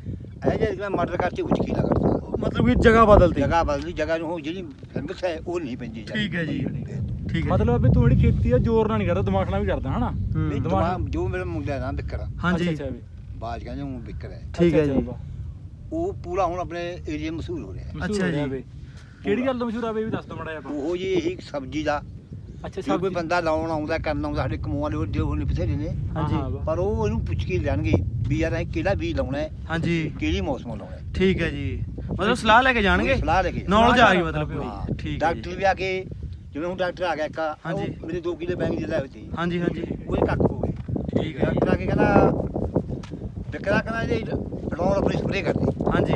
ਇਹ ਜੇ ਮੈਂ ਮਟਰ ਕਰਤੇ ਉਹ ਚ ਖੀਲਾ ਕਰਤਾ। ਮਤਲਬ ਕਿ ਜਗ੍ਹਾ ਬਦਲਦੀ ਜਗ੍ਹਾ ਬਦਲੀ ਜਗ੍ਹਾ ਨੂੰ ਉਹ ਜਿਹੜੀ ਫੈਮਸ ਹੈ ਉਹ ਨਹੀਂ ਪੈਂਦੀ। ਜਾ ਠੀਕ ਹੈ ਜੀ। ਠੀਕ ਹੈ ਮਤਲਬ ਵੀ ਤੂੰ ਜਿਹੜੀ ਖੇਤੀ ਆ ਜ਼ੋਰ ਨਾਲ ਨਹੀਂ ਕਰਦਾ ਦਿਮਾਗ ਨਾਲ ਵੀ ਕਰਦਾ ਹਨਾ। ਨਹੀਂ ਦਿਮਾਗ- ਜੋ ਮੇਰਾ ਮੁੰਡਾ ਨਾ ਬਿੱਕਰ ਹਾਂਜੀ। ਅੱਛਾ ਵੀ। ਬਾਜ ਕਹਿੰਦੇ ਉਹ ਬਿੱਕਰ ਹੈ। ਠੀਕ ਹੈ ਜੀ। ਉਹ ਪੂਰਾ ਹੁਣ ਆਪਣੇ ਏਰੀਆ ਮਸ਼ਹੂਰ ਹੋ ਰਿਹਾ ਅੱਛਾ ਜੀ। ਕਿਹੜੀ ਗੱਲ ਤੋਂ ਮਸ਼ਹੂਰ ਆ ਬਈ ਵੀ ਦੱਸ ਦੋ ਮੜਾ ਆਪਾਂ। ਉਹ ਜੀ ਇਹੀ ਸਬਜ਼ੀ ਦਾ। ਅੱਛਾ ਜੇ ਕੋਈ ਬੰਦਾ ਲਾਉਣ ਆਉਂਦਾ ਕਰਨ ਆਉਂਦਾ ਸਾਡੇ ਕਮਾਉਣ ਵਾਲੇ ਜੋ ਉਹਨੇ ਬਥੇਰੇ ਨੇ। ਹਾਂਜੀ। ਪਰ ਉਹ ਇਹਨੂੰ ਪੁੱਛ ਕੇ ਲੈਣਗੇ ਵੀ ਯਾਰ ਇਹ ਕਿਹੜਾ ਬੀਜ ਲਾਉਣਾ ਹੈ ਹਾਂਜੀ। ਕਿਹੜੀ ਮੌਸਮ ਲਾਉਣਾ ਹੈ। ਠੀਕ ਹੈ ਜੀ। ਮਤਲਬ ਸਲਾਹ ਲੈ ਕੇ ਜਾਣਗੇ? ਸਲਾਹ ਲੈ ਕੇ ਨੌਲੇਜ ਆ ਗਈ ਮਤਲਬ ਪੂਰੀ। ਠੀਕ ਹੈ ਡਾਕਟਰ ਵੀ ਆ ਕੇ ਜਿਵੇਂ ਹੁਣ ਡਾਕਟਰ ਆ ਗਿਆ ਇੱਕ ਉਹ ਹਾਂਜੀ। ਮੇਰੇ 2 ਕਿਲੇ ਬੈਂਕ ਜਿਹਾ ਹੋਈ ਸੀ। ਹਾਂਜੀ ਹਾਂਜੀ। ਉਹਦੇ ਕੱਖ ਹੋ ਗਏ। ਠੀਕ ਹੈ। ਡਾਕਟਰ ਆ ਕੇ ਕਹਿੰਦਾ ਵਿਕਰਾ ਕਹਿੰਦਾ ਜੀ ਰੌਣ ਆਪਣੀ ਸਪਰੇਅ ਕਰਦੀ ਹਾਂਜੀ।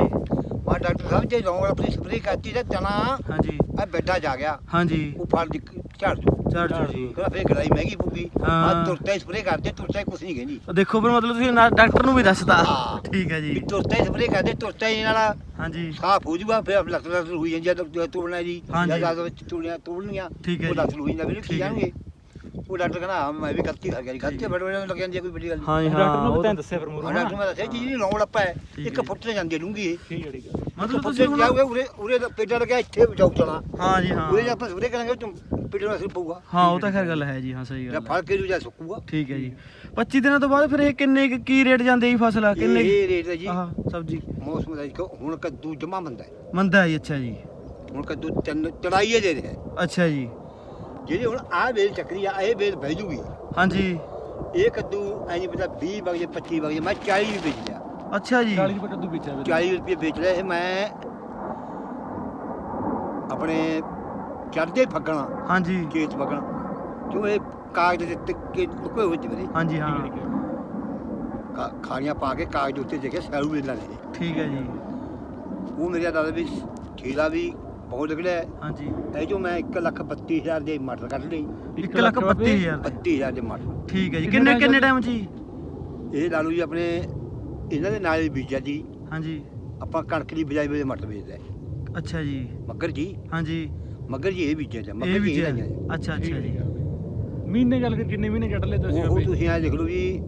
ਮਾ ਡਾਕਟਰ ਸਾਹਿਬ ਜੇ ਰੌਣ ਆਪਣੀ ਸਪਰੇਅ ਕਰਤੀ ਤਾਂ ਚਨਾ ਹਾਂਜੀ। ਆ ਬੈੱਡਾ ਜਾ ਗਿਆ। ਹਾਂਜੀ। ਉਹ ਫਲ ਦੀ ਝਾੜ ਦੂ ਝਾੜ ਝਾੜ ਜੀ ਕਹਿੰਦਾ ਫੇਰ ਗੜਾਈ ਮਹਿੰਗੀ ਪਊਗੀ। ਹਾਂ। ਆ ਤੁਰਤਾ ਸਪਰੇ ਕਰਦੇ ਤੁਰਤਾ ਕੁਛ ਨਹੀਂ ਕਹਿੰਦੀ। ਦੇਖੋ ਫਿਰ ਮਤਲਬ ਤੁਸੀਂ ਨਾ- ਡਾਕਟਰ ਨੂੰ ਵੀ ਦੱਸਤਾ। ਹਾਂ। ਠੀਕ ਹੈ ਜੀ। ਵੀ ਤੁਰਤਾ ਸਪਰੇ ਕਰਦੇ ਤੁਰਤਾ ਹੀ ਨਾਲ ਹਾਂਜੀ। ਸਾਫ਼ ਹੋ ਜੂਗਾ ਫਿਰ ਲੱਤ ਲੱਤ ਹੋਈ ਜਾਂਦੀ ਹੈ ਤਾਂ ਤੁਰਨਾ ਜੀ। ਹਾਂਜੀ। ਜਾਂ ਜ਼ਿਆਦਾ ਵਿੱਚ ਤੁਰਨੀਆਂ ਠੀਕ ਹੈ ਉਹ ਜੀ। ਲੱਤ ਹੋਈ ਜਾਂਦਾ ਵੀ ਠੀਕ ਕੀ ਹੈ ਜਾਣਗੇ। ਉਹ ਡਾਕਟਰ ਕਹਿੰਦਾ ਹਾਂ ਮੈਂ ਵੀ ਗਲਤੀ ਕਰ ਗਿਆ ਜੀ। ਗਲਤੀ ਬੜੇ ਬੜੇ ਲੱਗ ਜਾਂਦੀ ਹੈ ਕੋਈ ਵੱਡੀ ਗੱਲ ਨਹੀਂ। ਹਾਂ ਜੀ ਹਾਂ ਡਾਕਟਰ ਨੂੰ ਉਹ ਵੀ ਤੈਨੂੰ ਦੱਸਿਆ ਫਿਰ ਮੂਰੋਂ ਹਾਂ ਡਾਕਟਰ ਮੈਂ ਦੱਸਿਆ ਜੀ ਨਹੀਂ ਲਾਉਣ ਲੱਪਾ ਹੈ ਠੀਕ ਇੱਕ ਹੈ। ਫੁੱਟ ਤੇ ਜਾਂਦੀ ਡੂੰਗੀ ਇਹ। ਠੀਕ ਹੈ ਠੀਕ ਹੈ ਮਤਲਬ ਤੁਸੀਂ ਤੁਸੀਂ ਹੁਣ- ਜਾਓਗੇ ਉਰੇ ਉਰੇ ਦਾ ਪੇਡਾ ਲੱਗਿਆ ਇੱਥੇ ਜਾਉ ਚਲਾ। ਹਾਂ ਜੀ ਹਾਂ। ਉਰੇ ਜੇ ਆਪਾਂ ਸਪਰੇ ਕਰਾਂਗੇ ਤੁਮ ਪੇਡੇ ਨੂੰ ਅਸਰ ਪਊਗਾ। ਹਾਂ ਉਹ ਤਾਂ ਖੈਰ ਗੱਲ ਹੈ ਜੀ ਹਾਂ ਸਹੀ ਜਾਂ ਗੱਲ ਹੈ। ਫੜ ਕੇ ਨੂੰ ਜਾ ਸੁੱਕੂਗਾ। ਠੀਕ ਹੈ ਜੀ। 25 ਦਿਨਾਂ ਤੋਂ ਬਾਅਦ ਫਿਰ ਇਹ ਕਿੰਨੇ ਕੁ- ਕੀ ਰੇਟ ਜਾਂਦੇ ਜੀ ਫਸਲ? ਆ ਕਿੰਨੇ ਇਹ ਰੇਟ ਹੈ ਜੀ। ਆਹ ਸਬਜ਼ੀ। ਮੌਸਮ ਦਾ ਜੀ, ਹੁਣ ਕੱਦੂ ਜਮਾ ਬੰਦਾ ਹੈ। ਮੰਦਾ ਹੈ ਜੀ ਅੱਛਾ ਜੀ। ਹੁਣ ਕੱਦੂ ਤਿੰਨ ਚੜਾਈਏ ਦੇ ਰਿਹਾ ਹੈ। ਅੱਛਾ ਜੀ। ਜਿਹੜੀ ਹੁਣ ਆਹ ਵੇਲ ਚੱਕਰੀ ਆ ਇਹ ਵੇਲ ਬਹਿ ਜੂਗੀ। ਹਾਂਜੀ। ਇਹ ਕੱਦੂ ਐ ਨਹੀਂ ਪਤਾ 20 ਵਜੇ 25 ਵਜੇ ਮੈਂ 40 ਵੀ ਵੇਚ ਲਿਆ। ਅੱਛਾ ਜੀ। 40 ਰੁਪਏ ਕੱਦੂ ਵੇਚਿਆ ਵੀਰੇ 40 ਰੁਪਏ ਵੇਚ ਲਿਆ ਇਹ ਮੈਂ ਆਪਣੇ ਚੜਦੇ ਫੱਗਣਾ ਹਾਂਜੀ। ਖੇਤ ਫੱਗਣਾ। ਜੋ ਇਹ ਕਾਗਜ਼ ਦੇ ਟਿੱਕੇ ਲੁਕੇ ਹੋਏ ਜੀ ਮੇਰੇ ਹਾਂਜੀ ਹਾਂ। ਕਾ- ਖਾਣੀਆਂ ਪਾ ਕੇ ਕਾਗਜ਼ ਉੱਤੇ ਦੇਖੇ ਸੈਲੂ ਵੇਲਾਂ ਨੇ ਠੀਕ ਹੈ ਜੀ। ਉਹ ਮੇਰੇ ਦਾਦਾ ਵੀ ਠੇਲਾ ਵੀ ਬਹੁਤ ਨਿਕਲਿਆ ਹਾਂਜੀ। ਇਹ ਜੋ ਮੈਂ 1 ਲੱਖ 32 ਹਜ਼ਾਰ ਦੇ ਮਟਰ ਕੱਢ ਲਈ 1 ਲੱਖ 32000 ਦੇ। 32 ਹਜ਼ਾਰ ਦੇ ਮਟਰ ਠੀਕ ਹੈ ਜੀ। ਕਿੰਨੇ ਕਿੰਨੇ ਟਾਈਮ ਜੀ? ਇਹ ਲਾ ਲਓ ਜੀ ਆਪਣੇ ਇਹਨਾਂ ਦੇ ਨਾਲ ਹੀ ਬੀਜਿਆ ਜੀ। ਹਾਂਜੀ। ਆਪਾਂ ਕਣਕ ਦੀ ਬਜਾਈ ਵੇਲੇ ਮਟਰ ਬੀਜਦੇ। ਅੱਛਾ ਜੀ। ਮੱਗਰ ਜੀ। ਹਾਂਜੀ। ਮੱਗਰ ਜੀ ਇਹ ਬੀਜਿਆ ਜੀ ਇਹ ਮੱਗਰ ਵੀ ਜੀ ਇਹ ਜੀ ਲਾਈਆਂ ਜੀ। ਅੱਛਾ ਅੱਛਾ ਜੀ। ਮਹੀਨੇ ਗੱਲ ਕਰ ਕਿੰਨੇ ਮਹੀਨੇ ਕੱਢ ਲਏ ਤੁਸੀਂ ਉਹ? ਤੁਸੀਂ ਆ ਦੇਖ ਲਓ ਜੀ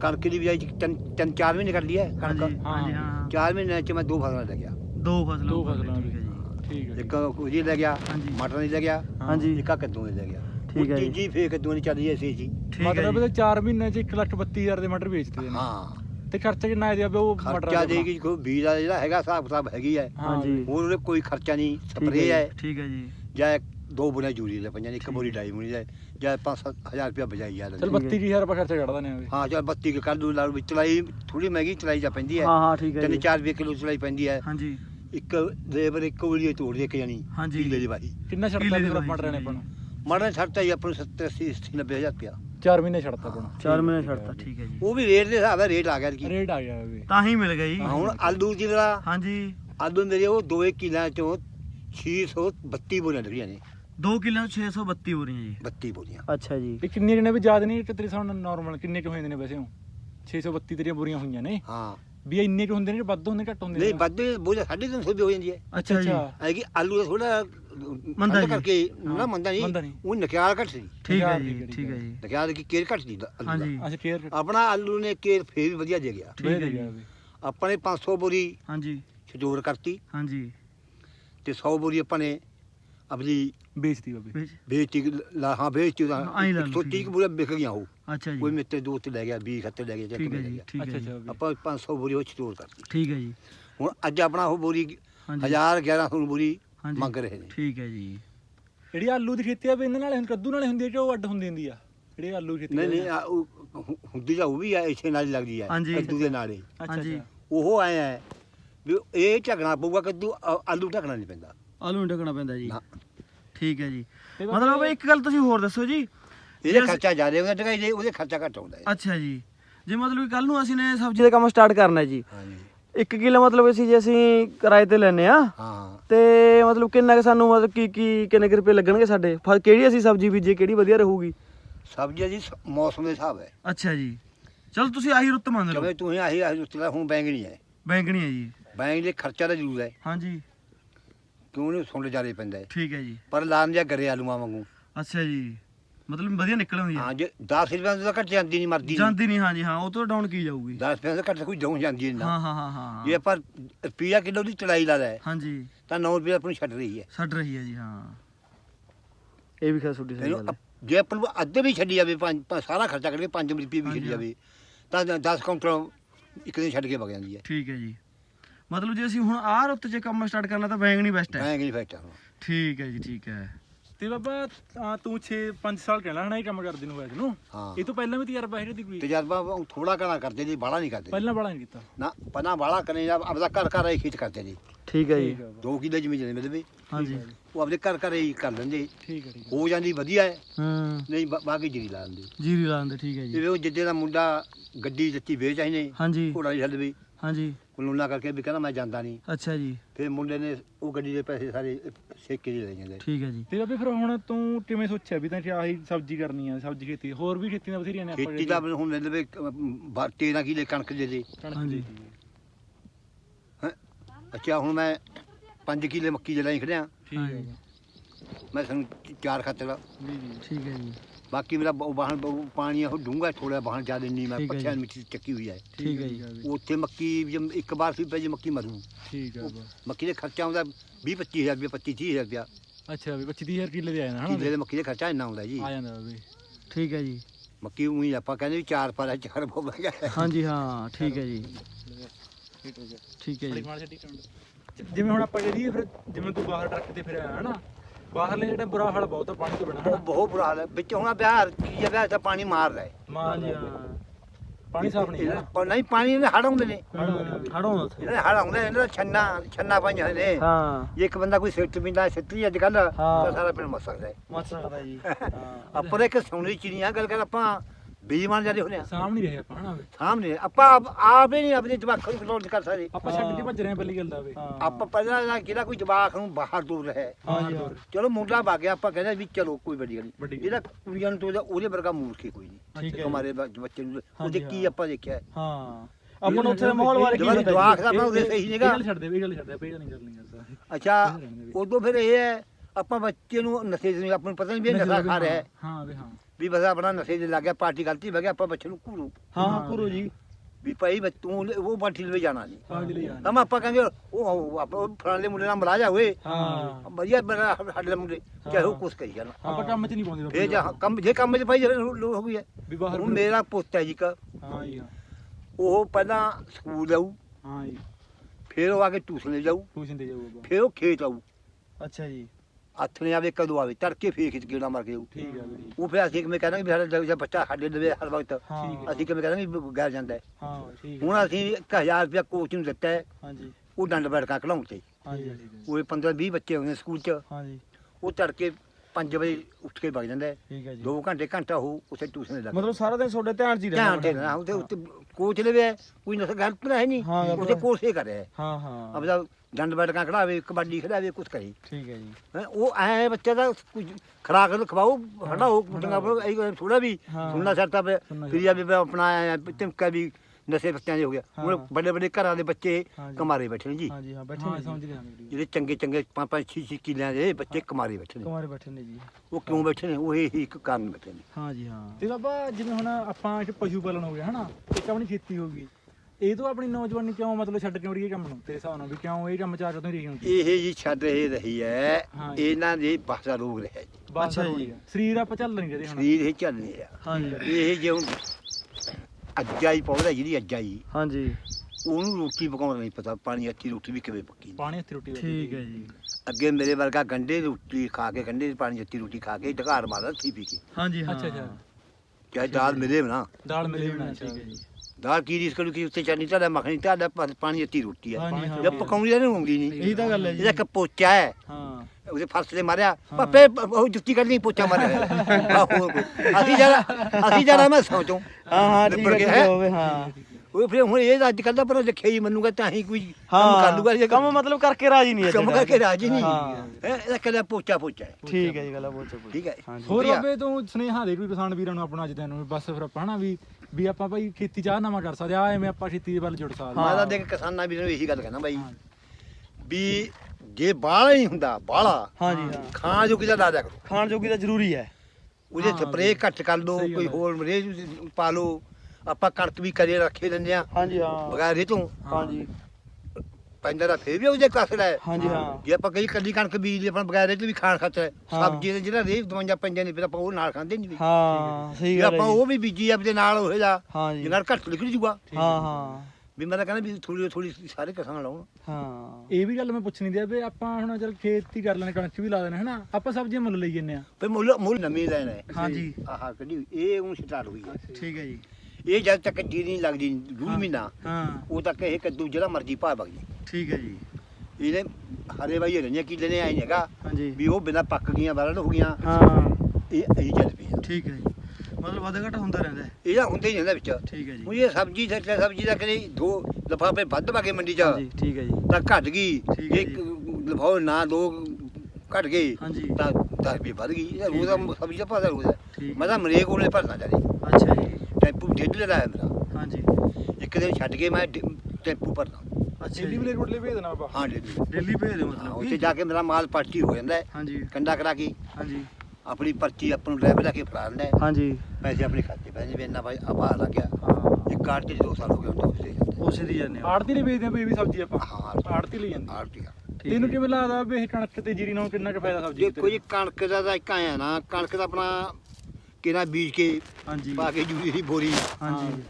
ਕਣਕ ਦੀ ਬਜਾਈ ਚ ਤਿੰਨ ਤਿੰਨ ਚਾਰ ਮਹੀਨੇ ਕੱਢ ਲਿਆ ਹਾਂਜੀ ਕਣਕ। ਹਾਂਜੀ ਹਾਂ। ਚਾਰ ਮਹੀਨੇ ਚ ਮੈਂ ਦੋ ਫਸਲਾਂ ਲੈ ਗਿਆ। ਦੋ ਫਸਲਾਂ ਦੋ ਉੱਪਰ ਫਸਲਾਂ ਠੀਕ ਹੈ ਜੀ। ਠੀਕ ਹੈ ਇੱਕ ਕੁਜੀ ਲੈ ਗਿਆ ਹਾਂਜੀ। ਮਟਰ ਨਹੀਂ ਲੈ ਗਿਆ ਹਾਂਜੀ। ਇੱਕ ਆ ਕੱਦੂ ਨਹੀਂ ਲੈ ਗਿਆ। ਠੀਕ ਹੈ ਉਹ ਜੀ। ਤੀਜੀ ਫੇਰ ਕੱਦੂ ਨਹੀਂ ਚੱਲੀ ਐਸੀ ਜੀ। ਠੀਕ ਹੈ ਮਤਲਬ ਜੀ। ਇਹਦੇ 4 ਮਹੀਨੇ ਚ 1 ਲੱਖ 32000 ਦੇ ਮਟਰ ਵੇਚਦੇ ਨੇ। ਹਾਂ। ਤੇ ਖਰਚਾ ਕਿੰਨਾ ਆਇਆ ਬਈ ਉਹ ਮਟਰ ਖਰਚਾ ਦੇਗੀ ਕੋਈ ਬੀਜ ਦਾ ਜਿਹੜਾ ਹੈਗਾ ਹਿਸਾਬ ਕਿਤਾਬ ਹੈਗੀ ਹੈ ਹਾਂਜੀ। ਹੋਰ ਉਹਦੇ ਕੋਈ ਖਰਚਾ ਨਹੀਂ ਠੀਕ ਸਪਰੇ ਹੈ ਠੀਕ ਹੈ ਜੀ। ਜਾਂ ਦੋ ਬੁਨੇ ਜੂਰੀ ਲੈ ਪੰਜਾਂ ਦੀ ਇੱਕ ਬੋਰੀ ਡਾਈ ਮੁਣੀ ਲੈ ਜਾਂ 5-7000 ਰੁਪਇਆ ਬਜਾਈ ਜਾ ਚਲ ਲੈਂਦੇ। 32000 ਰੁਪਏ ਖਰਚਾ ਕੱਢਦਾ ਨੇ ਉਹ ਹਾਂ ਚਲ 32 ਕੇ ਕਰ ਦੂ ਲਾ ਲਓ ਵੀ ਚਲਾਈ ਥੋੜੀ ਮਹਿੰਗੀ ਚਲਾਈ ਜਾ ਪੈਂਦੀ ਹੈ। ਹਾਂ ਹਾਂ ਠੀਕ ਹੈ ਤਿੰਨ ਚਾਰ ਰੁਪਏ ਕਿਲੋ ਚਲਾਈ ਪੈਂਦੀ ਹੈ। ਹਾਂਜੀ। ਇੱਕ ਲੇਬਰ ਇੱਕ ਉਲੀ ਤੋੜ ਦੇ ਇੱਕ ਜਾਨੀ ਹਾਂਜੀ। ਕਿੱਲੇ ਦੀ ਵਾਹੀ। ਕਿੰਨਾ ਛੱਡਦਾ ਦੀ ਮਟਰਾਂ ਨੇ। ਆਪਾਂ ਨੂੰ? ਮਾੜਾ ਛੱਡਤਾ ਹੀ ਆਪਾਂ ਨੂੰ 70 80 80 90000 ਰੁਪਇਆ। 4 ਮਹੀਨੇ ਛੱਡਤਾ ਆਪਾਂ ਨੂੰ 4 ਮਹੀਨੇ ਛੱਡਤਾ ਠੀਕ ਹੈ ਜੀ। ਉਹ ਵੀ ਰੇਟ ਦੇ ਹਿਸਾਬ ਨਾਲ ਰੇਟ ਆ ਗਿਆ ਕੀ ਰੇਟ ਆ ਗਿਆ ਵੀ। ਤਾਂ ਹੀ ਮਿਲ ਗਈ ਹਾਂ, ਹੁਣ ਆਲੂ ਜਿਹੜਾ ਹਾਂਜੀ। ਆਲੂ ਮੇਰੇ ਉਹ 2 ਕਿੱਲਿਆਂ ਚੋਂ 632 ਬੋਰੀਆਂ ਨਿਕਲੀਆਂ ਨੇ। 2 ਕਿਲੋ 632 ਬੋਰੀਆਂ ਜੀ। 32 ਬੋਰੀਆਂ। ਅੱਛਾ ਜੀ। ਇਹ ਕਿੰਨੇ ਜਣੇ ਵੀ ਯਾਦ ਨਹੀਂ ਕਿ ਤੇਰੇ ਸਾਹਮਣੇ ਨਾਰਮਲ ਕਿੰਨੇ ਕੁ ਹੋ ਜਾਂਦੇ ਨੇ ਵੈਸੇ ਉਹ 632 ਤੇਰੀਆਂ ਬੋਰੀਆਂ ਹੋਈਆਂ ਨੇ। ਹਾਂ। ਵੀ ਇੰਨੇ ਕੁ ਹੁੰਦੇ ਨੇ ਵੱਧ ਹੁੰਦੇ ਨੇ, ਘੱਟ ਹੁੰਦੇ ਨੇ? ਨਹੀਂ ਵੱਧ ਬੋਝਾ 350 ਵੀ ਹੋ ਜਾਂਦੀ ਹੈ ਅੱਛਾ ਜੀ। ਹੈ ਕਿ ਆਲੂ ਦਾ ਥੋੜਾ ਮੰਦਾ ਜੀ। ਕਰਕੇ ਨਾ ਮੰਦਾ ਮੰਦਾ ਨਹੀਂ ਨਹੀਂ। ਉਹ ਨਕਿਆਰ ਘੱਟ ਸੀ ਠੀਕ ਹੈ ਜੀ ਠੀਕ ਹੈ ਜੀ। ਨਕਿਆਰ ਦੀ ਕੇਰ ਘੱਟ ਸੀ ਆਲੂ ਦਾ। ਹਾਂਜੀ ਅੱਛਾ ਕੇਅਰ ਆਪਣਾ ਆਲੂ ਨੇ ਕੇਰ ਫੇਰ ਵੀ ਵਧੀਆ ਦੇ ਗਿਆ ਠੀਕ ਹੈ ਜੀ। ਆਪਾਂ ਨੇ 500 ਬੋਰੀ ਹਾਂਜੀ ਛਜੋਰ ਕਰਤੀ। ਹਾਂਜੀ ਤੇ 100 ਬੋਰੀ ਆਪਾਂ ਨੇ ਆਪਣੀ ਵੇਚਦੀ ਬਾਬੇ। ਵਿੱਚ ਵੇਚਤੀ ਲਾ ਹਾਂ ਵੇਚਤੀ ਉਹਦਾ। ਆਈਂ ਲਾ ਲਓ, ਸੋਚੀ ਠੀਕ ਕਿ ਪੂਰਾ ਵਿਕ ਗਿਆ ਉਹ। ਅੱਛਾ ਜੀ। ਕੋਈ ਮੇਤੇ ਦੋ ਤੇ ਲੈ ਗਿਆ 20 ਖੱਤੇ ਲੈ ਗਿਆ ਜਾਂ ਠੀਕ ਹੈ ਕਿਵੇਂ ਲੈ ਜੀ ਗਿਆ। ਠੀਕ ਅੱਛਾ ਹੈ ਜੀ। ਅੱਛਾ ਆਪਾਂ 500 ਬੋਰੀ ਉਹ ਛਜੋਰ ਕਰਤੀ। ਠੀਕ ਹੈ ਜੀ। ਹੁਣ ਅੱਜ ਆਪਣਾ ਉਹ ਬੋਰੀ ਹਾਂਜੀ 1000 1100 ਬੋਰੀ ਹਾਂਜੀ। ਮੰਗ ਰਹੇ ਨੇ। ਠੀਕ ਹੈ ਜੀ। ਜਿਹੜੀ ਆਲੂ ਦੀ ਖੇਤੀ ਆ ਵੀ ਇਹਨਾਂ ਨਾਲ ਕੱਦੂ ਨਾਲੇ ਹੁੰਦੀ ਹੈ ਕਿ ਉਹ ਅੱਡ ਹੁੰਦੀ ਹੁੰਦੀ ਆ? ਜਿਹੜੀ ਆਲੂ ਦੀ ਖੇਤੀ ਨਹੀਂ ਨਹੀਂ ਕਰਦੇ ਆ? ਆ ਉਹ ਹੁ- ਹੁੰਦੀ ਜਾਂ ਉਹ ਵੀ ਹੈ ਇਸੇ ਨਾਲ ਹੀ ਲੱਗਦੀ ਹਾਂਜੀ। ਕੱਦੂ ਦੇ ਨਾਲ। ਹੀ ਹਾਂਜੀ। ਉਹ ਆਏ ਹੈ ਵੀ ਇਹ ਝਗਣਾ ਪਊਗਾ ਕੱਦੂ ਆ- ਆਲੂ ਢਕਣਾ ਨਹੀਂ ਪੈਂਦਾ। ਆਲੂ ਨੂੰ ਢਕਣਾ ਪੈਂਦਾ ਜੀ। ਨਾ। ਠੀਕ ਹੈ ਜੀ। ਤੇ ਮਤਲਬ ਇੱਕ ਗੱਲ ਤੁਸੀਂ ਹੋਰ ਦੱਸੋ ਜੀ। ਇਹਦੇ ਜੇ ਅਸੀਂ- ਖਰਚਾ ਜ਼ਿਆਦਾ ਹੁੰਦਾ ਢਕਾਈ ਦੇ ਉਹਦੇ ਖਰਚਾ ਘੱਟ ਆਉਂਦਾ ਹੈ ਅੱਛਾ ਜੀ। ਜੇ ਮਤਲਬ ਕੱਲ ਨੂੰ ਅਸੀਂ ਨੇ ਸਬਜ਼ੀ ਦਾ ਕੰਮ ਸਟਾਰਟ ਕਰਨਾ ਹੈ ਜੀ। ਹਾਂਜੀ। 1 ਕਿਲੋ ਮਤਲਬ ਅਸੀਂ ਜੇ ਅਸੀਂ ਕਿਰਾਏ ਤੇ ਲੈਨੇ ਆ ਹਾਂ ਤੇ ਮਤਲਬ ਕਿੰਨਾ ਕੁ ਸਾਨੂੰ ਮਤਲਬ ਕੀ ਕੀ ਕਿੰਨੇ ਕੁ ਰੁਪਏ ਲੱਗਣਗੇ ਸਾਡੇ? ਫ- ਕਿਹੜੀ ਅਸੀਂ ਸਬਜ਼ੀ ਬੀਜੇ ਕਿਹੜੀ ਵਧੀਆ ਰਹੂਗੀ? ਸਬਜ਼ੀ ਜੀ ਸ- ਮੌਸਮ ਦੇ ਹਿਸਾਬ ਹੈ। ਅੱਛਾ ਜੀ। ਚਲੋ ਤੁਸੀਂ ਆਹੀ ਰੁੱਤ ਮੰਨ ਲਓ। ਜਿਵੇਂ ਤੁਸੀਂ ਆਹੀ ਆਹੀ ਉੱਤੇ ਹੁਣ ਬੈਂਗਣੀ ਹੈ ਬੈਂਗਣੀ ਹੈ ਜੀ। ਬੈਂਗਣੀ ਦੇ ਖਰਚਾ ਤਾਂ ਜ਼ਰੂਰ ਹੈ। ਹਾਂਜੀ। ਕਿਉਂ ਉਹਨੂੰ ਸੁੰਡ ਜਾਰੇ ਪੈਂਦਾ ਹੈ। ਠੀਕ ਹੈ ਜੀ। ਪਰ ਲਾਣ ਜਾਂ ਗਰੇ ਆਲੂਆਂ ਵਾਂਗੂ। ਅੱਛਾ ਜੀ। ਮਤਲਬ ਵਧੀਆ ਨਿਕਲ ਆਉਂਦੀ ਹੈ। ਹਾਂ ਜੇ 10 ਰੁਪਏ ਤੋਂ ਤਾਂ ਘੱਟ ਜਾਂਦੀ ਨਹੀਂ ਮਰਦੀ ਜਾਂਦੀ ਨਹੀਂ ਹਾਂਜੀ ਹਾਂ ਉਹ ਤੋਂ ਡਾਊਨ ਕੀ ਜਾਊਗੀ? 10 ਰੁਪਏ ਤੋਂ ਘੱਟ ਕੋਈ ਜਾਉਂ ਜਾਂਦੀ ਨਹੀਂ ਹਾਂ ਹਾਂ ਹਾਂ ਹਾਂ ਜੇ ਆਪਾਂ ਰੁਪਈਆ ਕਿਲੋ ਦੀ ਚੜਾਈ ਲਾ ਲੈ ਹਾਂਜੀ। ਤਾਂ 9 ਰੁਪਏ ਆਪਾਂ ਨੂੰ ਛੱਡ ਰਹੀ ਹੈ। ਛੱਡ ਰਹੀ ਹੈ ਜੀ ਹਾਂ। ਇਹ ਵੀ ਖੈਰ ਛੋਟੀ ਸਹੀ ਗੱਲ ਜੇ ਆਪਾਂ ਨੂੰ ਅੱਧੇ ਵੀ ਛੱਡੀ ਜਾਵੇ ਪੰਜ ਸਾਰਾ ਖਰਚਾ ਕਰਕੇ 5 ਰੁਪਏ ਵੀ ਛੱਡੀ। ਜਾਵੇ ਤਾਂ 10 ਕਾਊਂਟਰ ਇੱਕ ਦਿਨ ਛੱਡ ਕੇ ਵਗ ਜਾਂਦੀ ਹੈ। ਠੀਕ ਹੈ ਜੀ। ਮਤਲਬ ਜੇ ਅਸੀਂ ਹੁਣ ਆਹ ਰੁੱਤ 'ਚ ਕੰਮ ਸਟਾਰਟ ਕਰਨਾ ਤਾਂ ਬੈਂਗਣੀ ਬੈਸਟ ਹੈ। ਨਹੀਂ ਫੈਕਟਰ ਠੀਕ ਹੈ ਜੀ ਠੀਕ ਹੈ। ਤੇ ਬਾਬਾ ਆ ਤੂੰ 6 5 ਸਾਲ ਕਹਿਣਾ ਹਨਾ ਇਹ ਕੰਮ ਕਰਦੇ ਨੂੰ ਵੈਸੇ ਨੂੰ। ਹਾਂ। ਇਹ ਤੋਂ ਪਹਿਲਾਂ ਵੀ ਤਜਰਬਾ ਹੈ ਦੀ ਕੋਈ? ਤਜਰਬਾ ਥੋੜਾ ਘਣਾ ਕਰਦੇ ਜੀ ਬਾਲਾ ਨਹੀਂ ਕਰਦੇ ਪਹਿਲਾਂ ਵਾਲਾ ਨਹੀਂ ਕੀਤਾ। ਨਾ ਪਨਾ ਬਾਲਾ ਕਰੇ ਜਾਂ ਆਪਦਾ ਘਰ ਘਰ ਹੀ ਖੇਤ ਕਰਦੇ ਜੀ। ਠੀਕ ਹੈ ਜੀ। ਠੀਕ ਆ ਬਾਬਾ, ਦੋ ਕਿੱਲੇ ਜ਼ਮੀਨ ਜਾਂਦੇ ਮੇਰੇ ਵੀ ਹਾਂਜੀ। ਉਹ ਆਪਦੇ ਘਰ ਘਰ ਹੀ ਕਰ ਲੈਂਦੇ। ਠੀਕ ਹੈ ਠੀਕ ਹੈ। ਹੋ ਜਾਂਦੀ ਵਧੀਆ ਹੈ। ਹਾਂ। ਨਹੀਂ ਬਾ- ਬਾਕੀ ਜਰੀ ਲਾ ਲੈਂਦੇ ਜੀਰੀ ਲਾਉਂਦੇ ਠੀਕ ਹੈ ਜੀ। ਜਿਵੇਂ ਉਹ ਜਿੱਦੇ ਦਾ ਮੁੰਡਾ ਗੱਡੀ ਜੱਤੀ ਵੇਚ ਆਈ ਨੇ ਹਾਂਜੀ। ਘੋੜਾ ਨਹੀਂ ਛੱਡ ਵੀ। ਹਾਂਜੀ। ਕਲੋਨਾ ਕਰਕੇ ਵੀ ਕਹਿੰਦਾ ਮੈਂ ਜਾਂਦਾ ਨਹੀਂ। ਅੱਛਾ ਜੀ। ਫਿਰ ਮੁੰਡੇ ਨੇ ਉਹ ਗੱਡੀ ਦੇ ਪੈਸੇ ਸਾਰੇ ਠੇਕੇ ਦੇ ਲੈ ਜਾਂਦੇ। ਠੀਕ ਹੈ ਜੀ। ਤੇ ਬਾਬੇ ਫਿਰ ਹੁਣ ਤੂੰ ਕਿਵੇਂ ਸੋਚਿਆ ਵੀ ਤਾਂ ਕਿ ਆਹੀ ਸਬਜ਼ੀ ਕਰਨੀ ਆ ਸਬਜ਼ੀ ਖੇਤੀ ਹੋਰ ਵੀ ਖੇਤੀਆਂ ਬਥੇਰੀਆਂ ਨੇ ਆਪਾਂ ਖੇਤੀ ਦਾ ਹੁਣ ਲੈ ਲਵੇ 13 ਕਿਲੇ ਕਣਕ ਦੇ ਦੇ। ਕਣਕ ਹਾਂਜੀ। ਦੀ। ਹੈਂ। ਅੱਛਾ ਹੁਣ ਮੈਂ 5 ਕਿਲੇ ਮੱਕੀ ਦੇ ਲਈ ਖੜਿਆ। ਠੀਕ ਹੈ ਹਾਂਜੀ। ਮੈਂ ਸਾਨੂੰ ਚਾਰ ਖਾਤਰ ਜੀ ਜੀ। ਠੀਕ ਹੈ ਜੀ। ਬਾਕੀ ਮੇਰਾ ਬ- ਵਾਹਣ ਬ- ਪਾਣੀ ਉਹ ਡੂੰਗਾ ਥੋੜਾ ਵਾਹਣ ਜ਼ਿਆਦਾ ਨਹੀਂ ਮੈਂ ਠੀਕ ਹੈ। ਮਿੱਟੀ ਚੱਕੀ ਹੋਈ ਹੈ ਠੀਕ ਹੈ ਜੀ। ਉੱਥੇ ਮੱਕੀ ਇੱਕ ਵਾਰ ਸੀ ਪਈ ਮੱਕੀ ਮਰੂ। ਠੀਕ ਹੈ ਬਾ ਮੱਕੀ ਦੇ ਖਰਚਾ ਆਉਂਦਾ 20 25000 ਰੁਪਏ 25 30000 ਰੁਪਇਆ। ਅੱਛਾ ਵੀ 25000 ਕਿੱਲੇ ਦੇ ਆਇਆ ਨਾ ਕਿਲੇ ਦੇ ਮੱਕੀ ਦੇ ਖਰਚਾ ਇੰਨਾ ਆਉਂਦਾ ਜੀ। ਆ ਜਾਂਦਾ ਬਾਬੇ ਠੀਕ ਹੈ ਜੀ। ਮੱਕੀ ਉਹੀ ਆਪਾਂ ਕਹਿੰਦੇ ਵੀ ਚਾਰ ਪਾਲਾ ਚਾਰ ਬੋਲਾਂਗੇ ਹਾਂਜੀ ਹਾਂ ਠੀਕ ਹੈ ਜੀ। ਠੀਕ ਹੋ ਗਿਆ ਠੀਕ ਹੈ ਜੀ। ਜਿਵੇਂ ਹੁਣ ਆਪਾਂ ਕਹਦੀਏ ਫਿਰ ਜਿਵੇਂ ਤੂੰ ਬਾਹਰ ਟਰੱਕ ਤੇ ਫਿਰ ਆਇਆ ਹਨਾ? ਬਾਹਰਲੇ ਜਿਹੜਾ ਬੁਰਾ ਹਾਲ ਬਹੁਤ ਆ ਪਾਣੀ ਤੋਂ ਬਿਨਾਂ ਹਨਾ? ਬਹੁਤ ਬੁਰਾ ਹਾਲ ਹੈ ਵਿੱਚ ਹੁਣ ਬਿਹਾਰ ਕੀ ਹੈ ਬਿਹਾਰ ਤਾਂ ਪਾਣੀ ਮਾਰਦਾ ਹੈ। ਮਾਂ ਜੀ ਹਾਂ ਪਾਣੀ ਸਾਫ਼ ਨਹੀਂ ਹੈ ਉਹ ਨਹੀਂ ਪਾਣੀ ਦੇ ਹੜ ਆਉਂਦੇ ਨੇ। ਹੜੋਂ ਉੱਥੇ। ਇਹਨਾਂ ਹੜ ਆਉਂਦੇ ਨੇ ਇਹਨਾਂ ਦਾ ਛੰਨਾ ਛੰਨਾ ਪਾਈਆਂ ਨੇ। ਹਾਂ। ਜੇ ਇੱਕ ਬੰਦਾ ਕੋਈ ਸਿੱਟ ਪਿੰਦਾ ਸਿੱਟੀ ਅੱਜ ਕੱਲ ਹਾਂ। ਤਾਂ ਸਾਰਾ ਪਿੰਡ ਮਰ ਸਕਦਾ ਹੈ। ਮਤ ਸਕਦਾ ਜੀ। ਆਪਾਂ ਤਾਂ ਇੱਕ ਸੋਨੇ ਚਿੜੀਆਂ ਗੱਲ ਕਰ ਆਪਾਂ। ਬੇਈਮਾਨ ਜਾਂਦੇ ਹੁੰਦੇ ਆ। ਨਹੀਂ ਰਹੇ ਆਪਾਂ ਹਨਾ ਵੀ। ਸਾਹਮਣੇ ਆਪਾਂ ਆਪ- ਆਪ ਹੀ ਨਹੀਂ ਆਪਣੇ ਜਵਾਕ ਨੂੰ ਕੰਟਰੋਲ ਕਰ ਸਕਦੇ। ਆਪਾਂ ਛੱਡ ਕੇ ਭੱਜ ਰਹੇ ਹਾਂ ਪਹਿਲੀ ਗੱਲ ਦਾ ਵੇ। ਹਾਂ। ਆਪਾਂ ਪਹਿਲਾਂ ਨਾ ਕਿਹੜਾ ਕੋਈ ਜਵਾਕ ਨੂੰ ਬਾਹਰ ਦੂਰ ਰਹੇ। ਹਾਂ ਚਲੋ ਮੁੰਡਾ ਵਗ ਗਿਆ ਆਪਾਂ ਕਹਿੰਦੇ ਵੀ ਚਲੋ ਕੋਈ ਵੱਡੀ ਗੱਲ ਵੱਡੀ ਨਹੀਂ ਇਹਦਾ ਕੁੜੀਆਂ ਨੂੰ ਤੋਂ ਉਹਦਾ- ਉਹਦੇ ਵਰਗਾ ਮੂਰਖ ਹੀ ਕੋਈ ਨਹੀਂ ਠੀਕ ਹੈ ਹਮਾਰੇ ਬ- ਬੱਚੇ ਨੂੰ ਹਾਂਜੀ, ਉਹਦੇ ਕੀ ਹਾਂ। ਆਪਾਂ ਦੇਖਿਆ? ਹੈ? ਹਾਂ ਆਪਾਂ ਨੂੰ ਉੱਥੇ ਦਾ ਮਾਹੌਲ ਬਾਰੇ ਕੀ ਜਵਾਕ ਪਤਾ ਜਵਾਕ? ਦਾ ਆਪਣਾ ਉਹਦੇ ਸਹੀ ਇਹ ਨਹੀਂਗਾ ਗੱਲ ਛੱਡ ਦੇ ਇਹ ਗੱਲ ਛੱਡ ਦੇ ਆਪਾਂ ਇਹ ਗੱਲ ਨਹੀਂ ਕਰਨੀ ਗੱਲ ਅੱਛਾ ਉਦੋਂ ਫਿਰ ਇਹ ਹੈ ਆਪਾਂ ਬੱਚੇ ਨੂੰ ਨਸ਼ੇ ਦੇ ਆਪਾਂ ਨੂੰ ਪਤਾ ਨਹੀਂ ਵੀ ਇਹ ਨਸ਼ਾ ਖਾ ਰਿਹਾ ਹੈ ਹਾਂ ਵੇ ਹਾਂ। ਵੀ ਬਸ ਆਪਣਾ ਨਸ਼ੇ ਦੇ ਲੱਗ ਗਿਆ ਪਾਰਟੀ ਗਲਤੀ ਹੋ ਗਿਆ ਆਪਾਂ ਬੱਚੇ ਨੂੰ ਘੂਰੂ। ਹਾਂ ਹਾਂ ਜੀ। ਵੀ ਭਾਈ ਬੱਚ- ਤੂੰ ਉਹ ਪਾਰਟੀ ਲਈ ਜਾਣਾ ਨਹੀਂ ਲਈ ਹਮ ਆਪਾਂ ਕਹਿੰਦੇ ਉਹ ਉਹ ਆਪਾਂ ਫਲਾਣੇ ਮੁੰਡੇ ਨਾਲ ਮਲਾ ਜਾ ਹੋਏ। ਹਾਂ। ਵਧੀਆ ਬਣਾ ਸਾਡੇ ਮੁੰਡੇ ਚਾਹੇ ਉਹ ਕੁਛ ਕਰੀ ਜਾਣਾ। ਆਪਾਂ ਕੰਮ 'ਚ ਨਹੀਂ ਪਾਉਂਦੇ ਫੇਰ ਜੇ ਕੰਮ ਜੇ ਕੰਮ 'ਚ ਭਾਈ ਲੋ ਹੋ ਗਈ ਹੈ ਵੀ ਬਾਹਰ ਹੁਣ ਮੇਰਾ ਪੁੱਤ ਹੈ ਜੀ ਇੱਕ। ਹਾਂ ਜੀ ਹਾਂ। ਉਹ ਪਹਿਲਾਂ ਸਕੂਲ ਜਾਊ। ਹਾਂ ਜੀ। ਫਿਰ ਉਹ ਆ ਕੇ ਟਿਊਸ਼ਨ ਜਾਊ। ਟਿਊਸ਼ਨ ਤੇ ਜਾਊਗਾ। ਫਿਰ ਉਹ ਖੇਤ ਆਊ। ਅੱਛਾ ਜੀ। ਹੱਥ ਆਵੇ ਕਦੋਂ ਆਵੇ ਤੜਕੇ ਫੇਰ ਖਿੱਚ ਗੇੜਾ ਮਾਰ ਕੇ ਆਊ। ਠੀਕ ਹੈ ਉਹ ਫਿਰ ਅਸੀਂ ਕਿਵੇਂ ਕਹਿੰਦੇ ਵੀ ਸਾਡਾ ਜਿਹੜਾ ਬੱਚਾ ਸਾਡੇ ਲਵੇ ਹਰ ਵਕਤ। ਹਾਂ। ਅਸੀਂ ਕਿਵੇਂ ਕਹਿੰਦੇ ਵੀ ਗੈਰ ਜਾਂਦਾ ਹੈ। ਹਾਂ ਠੀਕ ਹੈ ਹੁਣ ਅਸੀਂ 1000 ਰੁਪਇਆ ਕੋਚ ਨੂੰ ਦਿੱਤਾ ਹੈ। ਹਾਂਜੀ। ਉਹ ਡੰਡ ਬੈਠਕਾ ਖਲਾਉਣ ਤੇ। ਹਾਂਜੀ ਉਹ 15 20 ਬੱਚੇ ਹੁੰਦੇ ਸਕੂਲ 'ਚ। ਹਾਂਜੀ। ਉਹ ਤੜਕੇ 5 ਵਜੇ ਉੱਠ ਕੇ ਵਗ ਜਾਂਦਾ ਹੈ। ਠੀਕ ਹੈ ਜੀ। 2 ਘੰਟੇ ਘੰਟਾ ਹੋ ਉੱਥੇ ਟਿਊਸ਼ਨ ਲੱਗ ਮਤਲਬ ਸਾਰਾ ਦਿਨ ਤੁਹਾਡੇ ਧਿਆਨ 'ਚ ਹੀ ਧਿਆਨ ਤੇ ਨਾ ਉੱਥੇ ਉੱਤੇ ਕੋਚ ਲਵੇ ਹੈ, ਕੋਈ ਨਸਲ ਗਲਤ ਤਾਂ ਹੈ ਨਹੀਂ ਹਾਂ, ਗੱਲ ਉੱਥੇ ਤਾਂ- ਕੋਚ ਹੀ ਕਰ ਰਿਹਾ ਹੈ। ਹਾਂ ਹਾਂ। ਆਪਦਾ ਡੰਡ ਬੈਠਕਾਂ ਖੜਾਵੇ ਕਬੱਡੀ ਖੜਾਵੇ ਕੁਝ ਕਰੇ ਠੀਕ ਹੈ ਜੀ। ਹੈਂ, ਉਹ ਐ ਬੱਚੇ ਦਾ ਕੁਝ ਖਰਾਕ ਨੂੰ ਖਵਾਓ ਹਟਾਓ ਕੁੱਟੀਆਂ ਪਰ ਥੋੜਾ ਵੀ ਹਾਂ। ਸੁਣਨਾ ਸੁਣਨਾ ਫਿਰ ਵੀ ਆਪਣਾ ਧਮਕਾ ਵੀ ਨਸ਼ੇ ਬੱਚਿਆਂ ਦੇ ਹੋ ਗਿਆ। ਹੁਣ। ਵੱਡੇ ਵੱਡੇ ਘਰਾਂ ਦੇ ਬੱਚੇ ਹਾਂਜੀ। ਕਮਾਰੇ ਬੈਠੇ ਨੇ ਜੀ। ਹਾਂਜੀ ਹਾਂ ਬੈਠੇ ਨੇ ਸਮਝ ਗਿਆ। ਮੇਰੀ ਜਿਹੜੇ ਚੰਗੇ ਚੰਗੇ ਪੰਜ ਪੰਜ ਛੇ ਛੇ ਕਿੱਲਿਆਂ ਦੇ ਬੱਚੇ ਕਮਾਰੇ ਬੈਠੇ ਨੇ। ਕੁਮਾਰੇ ਬੈਠੇ ਨੇ ਜੀ। ਉਹ ਕਿਉਂ ਬੈਠੇ ਨੇ? ਉਹ ਇਹ ਇੱਕ ਕਾਰਨ ਬੈਠੇ ਨੇ। ਹਾਂ ਜੀ ਹਾਂ। ਤੇ ਬਾਬਾ ਜਿਵੇਂ ਹੁਣ ਆਪਾਂ ਇੱਕ ਪਸ਼ੂ ਪਾਲਣ ਹੋ ਗਿਆ ਹਨਾ? ਇੱਕ ਆਪਣੀ ਖੇਤੀ ਹੋ ਗਈ। ਇਹ ਤੋਂ ਆਪਣੀ ਨੌਜਵਾਨੀ ਕਿਉਂ ਮਤਲਬ ਛੱਡ ਰਹੀ ਇਹ ਕੰਮ ਨੂੰ? ਤੇਰੇ ਹਿਸਾਬ ਨਾਲ ਵੀ ਕਿਉਂ ਇਹ ਕੰਮ ਚਾਹ ਕਦੋਂ ਰਹੀ ਹੁੰਦੀ? ਇਹ ਜੀ ਛੱਡ ਇਹ ਰਹੀ ਹੈ। ਹਾਂ ਜੀ। ਇਹਨਾਂ ਦੇ ਬਸਾ ਰੋਗ ਰਿਹਾ ਜੀ। ਬਸ ਅੱਛਾ ਜੀ। ਸਰੀਰ ਆਪਾਂ ਚੱਲ ਨਹੀਂ ਰਹੇ ਹੁਣ ਸਰੀਰ ਇਹ ਚੱਲ ਨਹੀਂ ਰਿਹਾ। ਹਾਂ ਜੀ। ਇਹ ਜੇ ਹੁਣ ਅੱਜਾ ਹੀ ਪੌਦਾ ਜਿਹੜੀ ਅੱਜਾ ਹੀ ਹਾਂ ਜੀ ਉਹਨੂੰ ਰੋਟੀ ਪਕਾਉਣਾ ਨਹੀਂ ਪਤਾ ਪਾਣੀ ਅੱਛੀ ਰੋਟੀ ਵੀ ਕਿਵੇਂ ਪੱਕੀ ਪਾਣੀ ਹੱਥ ਰੋਟੀ ਠੀਕ ਹੈ ਜੀ। ਅੱਗੇ ਮੇਰੇ ਵਰਗਾ ਗੰਡੇ ਦੀ ਰੋਟੀ ਖਾ ਕੇ ਗੰਡੇ ਦੀ ਪਾਣੀ ਜੱਤੀ ਰੋਟੀ ਖਾ ਕੇ ਢਕਾਰ ਮਾਰਦਾ ਸੀ ਪੀ ਕੇ। ਹਾਂ ਜੀ ਹਾਂ। ਅੱਛਾ, ਅੱਛਾ। ਚਾਹੇ ਦਾਲ ਮਿਲੇ ਨਾ। ਦਾਲ ਮਿਲੇ ਬਣਾ ਠੀਕ ਹੈ ਜੀ। ਦਾਲ ਕੀ ਰੀਸ ਕਰੂ ਕਿ ਉੱਤੇ ਚਟਨੀ ਤੁਹਾਡਾ ਮੱਖਣੀ ਤੁਹਾਡਾ ਪਾ- ਪਾਣੀ ਜੱਤੀ ਰੋਟੀ ਹੈ। ਹਾਂਜੀ, ਹਾਂ। ਜੇ ਪਕਾਉਣੀ ਤਾਂ ਨਹੀਂ ਹੁੰਦੀ ਨਹੀਂ ਇਹੀ ਤਾਂ ਗੱਲ ਹੈ ਜੀ। ਇਹਦਾ ਇੱਕ ਪੋਚਾ ਹੈ। ਹਾਂ। ਉਹਦੇ ਫਰਸ਼ ਤੇ ਮਾਰਿਆ। ਪੱਪੇ ਉਹ ਜੁੱਤੀ ਕੱਢਣੀ ਪੋਚਾ ਮਾਰਿਆ। ਆਹ। ਅਸੀਂ ਜਰਾ ਅਸੀਂ ਜਰਾ ਮੈਂ ਸੋਚੂ ਹਾਂ ਹਾਂ ਠੀਕ ਨਿਬੜ ਹੈ ਗਿਆ ਹੈ? ਹੋਵੇ ਹਾਂ। ਉਹ ਫਿਰ ਹੁਣ ਇਹ ਅੱਜ ਕੱਲ੍ਹ ਦਾ ਪਰ ਲਿਖਿਆ ਹੀ ਮੰਨੂਗਾ ਤਾਂ ਹੀ ਕੋਈ ਕੰਮ ਹਾਂ ਕਰ ਲੂਗਾ। ਜੇ ਕੰਮ ਮਤਲਬ ਕਰਕੇ ਰਾਜੀ ਨਹੀਂ ਕੰਮ ਕਰਕੇ ਰਾਜੀ ਨਹੀਂ। ਹਾਂ। ਹੈ? ਇਹਦਾ ਕਹਿੰਦਾ ਪੋਚਾ ਪੋਚਾ। ਹੈ ਠੀਕ ਹੈ ਜੀ ਗੱਲ ਬਹੁਤ ਚੁੱਪ ਠੀਕ ਹੈ। ਹਾਂਜੀ। ਹੋਰ ਵਧੀਆ। ਬਾਬੇ ਤੂੰ ਸੁਨੇਹਾ ਦੇ ਕੋਈ ਕਿਸਾਨ ਵੀਰਾਂ ਨੂੰ ਆਪਣਾ ਅੱਜ ਤੈਨੂੰ ਵੀ ਬਸ ਫਿਰ ਆਪਾਂ ਹਨਾ ਵੀ ਵੀ ਆਪਾਂ ਭਾਈ ਖੇਤੀ ਚਾਹ ਨਵਾਂ ਕਰ ਸਕਦੇ ਆ ਐਵੇਂ ਆਪਾਂ ਖੇਤੀ ਦੇ ਵੱਲ ਜੁੜ ਸਕਦੇ ਮੈਂ ਤਾਂ ਦੇਖ ਕਿਸਾਨਾਂ ਵੀਰਾਂ ਨੂੰ ਇਹੀ ਗੱਲ ਕਹਿਣਾ ਬਾਈ ਵੀ ਜੇ ਬਾਹਲਾ ਹੀ ਹੁੰਦਾ ਬਾਹਲਾ। ਹਾਂ ਜੀ ਹਾਂ। ਖਾਂ ਜੋ ਕਿਦਾ ਲਾ ਦਿਆ ਕਰੋ। ਖਾਣ ਜੋਗੀ ਤਾਂ ਜ਼ਰੂਰੀ ਹੈ। ਉਹਦੇ ਸਪਰੇਅ ਘੱਟ ਕਰ ਲਓ ਕੋਈ। ਹੋਰ ਮਰੇਜ ਪਾ ਲਓ। ਆਪਾਂ ਕਣਕ ਵੀ ਕਰੇ ਰੱਖੇ ਲੈਂਦੇ ਆ ਹਾਂ। ਜੀ ਹਾਂ। ਬਗੈਰ ਇਹ ਤੋਂ। ਹਾਂ ਜੀ ਪੈਂਦਾ ਤਾਂ ਫੇਰ ਵੀ ਉਹਦੇ ਕਸੜਾ ਹੈ ਹਾਂ ਜੀ ਹਾਂ। ਜੇ ਆਪਾਂ ਕਈ ਕੱਲੀ ਕਣਕ ਬੀਜ ਲਈ ਆਪਣਾ ਬਗੈਰ ਇਹ ਤੋਂ ਵੀ ਖਾਣ ਖਾਤਰ। ਸਬਜ਼ੀ ਦੇ ਜਿਹੜਾ ਰੇਹ ਦਵਾਈਆਂ ਪੈਂਦੀਆਂ ਨੇ ਫਿਰ ਆਪਾਂ ਉਹ ਨਾਲ ਖਾਂਦੇ ਨਹੀਂ ਹਾਂ ਸਹੀ ਗੱਲ ਆਪਾਂ ਹੈ ਜੀ। ਉਹ ਵੀ ਬੀਜੀ ਆਪਦੇ ਨਾਲ ਉਹ ਜਾ ਹਾਂ ਜੀ ਜਿੰਨਾ ਘੱਟ ਨਿਕਲ ਜੂਗਾ। ਹਾਂ ਹਾਂ। ਵੀ ਮੈਂ ਤਾਂ ਕਹਿੰਦਾ ਵੀ ਥੋੜੀ ਥੋੜੀ ਸਾਰੇ ਕਿਸਾਨ ਲਾਉਣ। ਹਾਂ। ਇਹ ਵੀ ਗੱਲ ਮੈਂ ਪੁੱਛਣੀ ਦੀ ਆ ਵੀ ਆਪਾਂ ਹੁਣ ਚੱਲ ਖੇਤੀ ਕਰ ਲੈਣੇ ਕਣਕ ਵੀ ਲਾ ਦੇਣੇ ਹਨਾ? ਆਪਾਂ ਸਬਜ਼ੀਆਂ ਮੁੱਲ ਲਈ ਜੰਨੇ ਆ। ਫਿਰ ਮੁੱਲ ਮੁੱਲ ਨਵੀਂ ਲੈਣਾ ਹੈ ਹਾਂ। ਜੀ। ਆਹ ਕੱਢੀ ਹੋਈ, ਇਹ ਹੁਣ ਸਟਾਰਟ ਹੋਈ ਹੈ। ਠੀਕ ਹੈ ਜੀ। ਇਹ ਜਦ ਤੱਕ ਜੀ ਨਹੀਂ ਲੱਗਦੀ ਹਾਂ। ਮਹੀਨਾ ਹਾਂ। ਉਹ ਤੱਕ ਇਹ ਕੱਦੂ ਜਿਹੜਾ ਮਰਜ਼ੀ ਭਾਅ ਬਗ ਜੀ ਠੀਕ ਹੈ ਜੀ। ਇਹਨੇ ਹਰੇ ਬਾਈ ਰਣੀਆਂ ਕੀ ਲੈਣੇ ਆਏ ਹੈਗਾ ਹਾਂ ਜੀ। ਵੀ ਉਹ ਬਿਨਾ ਪੱਕ ਗਈਆਂ ਵਰੜ ਹੋ ਗਈਆਂ। ਹਾਂ। ਇਹ ਅਹੀ ਚੱਲ ਪਈ। ਠੀਕ ਹੈ ਜੀ। ਮਤਲਬ ਵਾਧਾ ਘਾਟਾ ਹੁੰਦਾ ਰਹਿੰਦਾ ਹੈ। ਇਹਦਾ ਹੁੰਦੇ ਹੀ ਜਾਂਦਾ ਵਿੱਚ। ਠੀਕ ਹੈ ਜੀ। ਹੁਣ ਇਹ ਸਬਜ਼ੀ ਸੱਚਾ ਸਬਜ਼ੀ ਦਾ ਕਦੇ ਦੋ ਲਫਾਫੇ ਵੱਧ ਪਾ ਕੇ ਮੰਡੀ ਚ ਜੀ ਠੀਕ ਹੈ ਜੀ। ਤਾਂ ਘਟ ਗਈ। ਠੀਕ ਹੈ ਇੱਕ ਲਫਾਫੇ ਨਾ ਦੋ ਘਟ ਗਏ ਹਾਂਜੀ। ਤਾਂ 10 ਰੁਪਏ ਵੱਧ ਗਈ। ਇਹ ਰੋਜ਼ ਦਾ ਸਬਜ਼ੀ ਦਾ ਭਾਅ ਰੋਜ਼ ਦਾ ਠੀਕ ਮੈਂ ਤਾਂ ਮਰੇ ਕੋਲੇ ਭਰਨਾ ਚਾਹੀ ਅੱਛਾ ਜੀ। ਟੈਂਪੂ ਡੇਢ ਲਦਾ ਮੇਰਾ। ਹਾਂਜੀ। ਇੱਕ ਦਿਨ ਛੱਡ ਕੇ ਮੈਂ ਡ- ਟੈਂਪੂ ਭਰਨਾ। ਅੱਛਾ ਦਿੱਲੀ ਜੀ। ਬਲੇ ਰੋਡ ਲਈ ਭੇਜ ਦੇਣਾ ਆਪਾਂ? ਹਾਂ ਦਿੱਲੀ। ਭੇਜ ਦਿਓ ਮਤਲਬ। ਉੱਥੇ? ਜਾ ਕੇ ਮੇਰਾ ਮਾਲ ਪਰਚੀ ਹੋ ਜਾਂਦਾ ਹੈ। ਹਾਂਜੀ। ਕੰਡਾ ਕਰਾ ਕੇ। ਹਾਂਜੀ। ਆਪਣੀ ਪਰਚੀ ਆਪਾਂ ਨੂੰ ਡਰਾਈਵਰ ਲਾ ਕੇ ਫੜਾ ਹੈ। ਹਾਂਜੀ। ਪੈਸੇ ਆਪਣੇ ਖਾਤੇ ਪੈਸੇ ਵੀ ਇੰਨਾ ਭਾਈ ਆਪਾ ਲੱਗ ਗਿਆ। ਹਾਂ। ਇੱਕ ਕਾਰਡ ਤੇ 2 ਸਾਲ ਹੋ ਗਏ ਹੁਣ ਤਾਂ ਉਸੇ ਜਾਂਦਾ ਉਸੇ ਦੀ ਜਾਂਦੇ ਹੋ। ਆੜਤੀ ਲਈ ਵੇਚਦੇ ਆ ਵੀ ਇਹ ਵੀ ਸਬਜ਼ੀ ਆਪਾਂ। ਹਾਂ ਆੜਤੀ। ਲਈ ਜਾਂਦੇ। ਆਰਟੀਆ ਠੀਕ ਤੈਨੂੰ। ਕਿਵੇਂ ਲੱਗਦਾ ਵੀ ਇਹ ਕਣਕ ਤੇ ਜੀਰੀ ਨਾਲ ਕਿੰਨਾ ਕੁ ਫਾਇਦਾ ਸਬਜ਼ੀ ਦੇਖੋ ਜੀ ਕਣਕ ਦਾ ਤਾਂ ਇੱਕ ਆਇਆ ਨਾ ਕਣਕ ਦਾ ਆਪਣਾ ਕਿਹੜਾ ਬੀਜ ਕੇ ਹਾਂਜੀ। ਪਾ ਕੇ ਜੂਰੀ ਦੀ ਬੋਰੀ ਹਾਂਜੀ।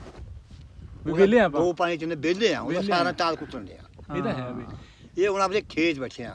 ਵੀ ਵਿਹਲੇ ਆਪਾਂ? ਦੋ ਪਾਣੀ ਚ ਨੇ ਵਿਹਲੇ ਆ ਉਹਦਾ ਵਿਹਲੇ ਆ। ਸਾਰਾ ਤਾਲ ਕੁੱਟਣ ਲਿਆ ਇਹ ਤਾਂ ਹੈ ਵੀ। ਇਹ ਹੁਣ ਆਪਣੇ ਖੇਤ ਬੈਠੇ ਆ।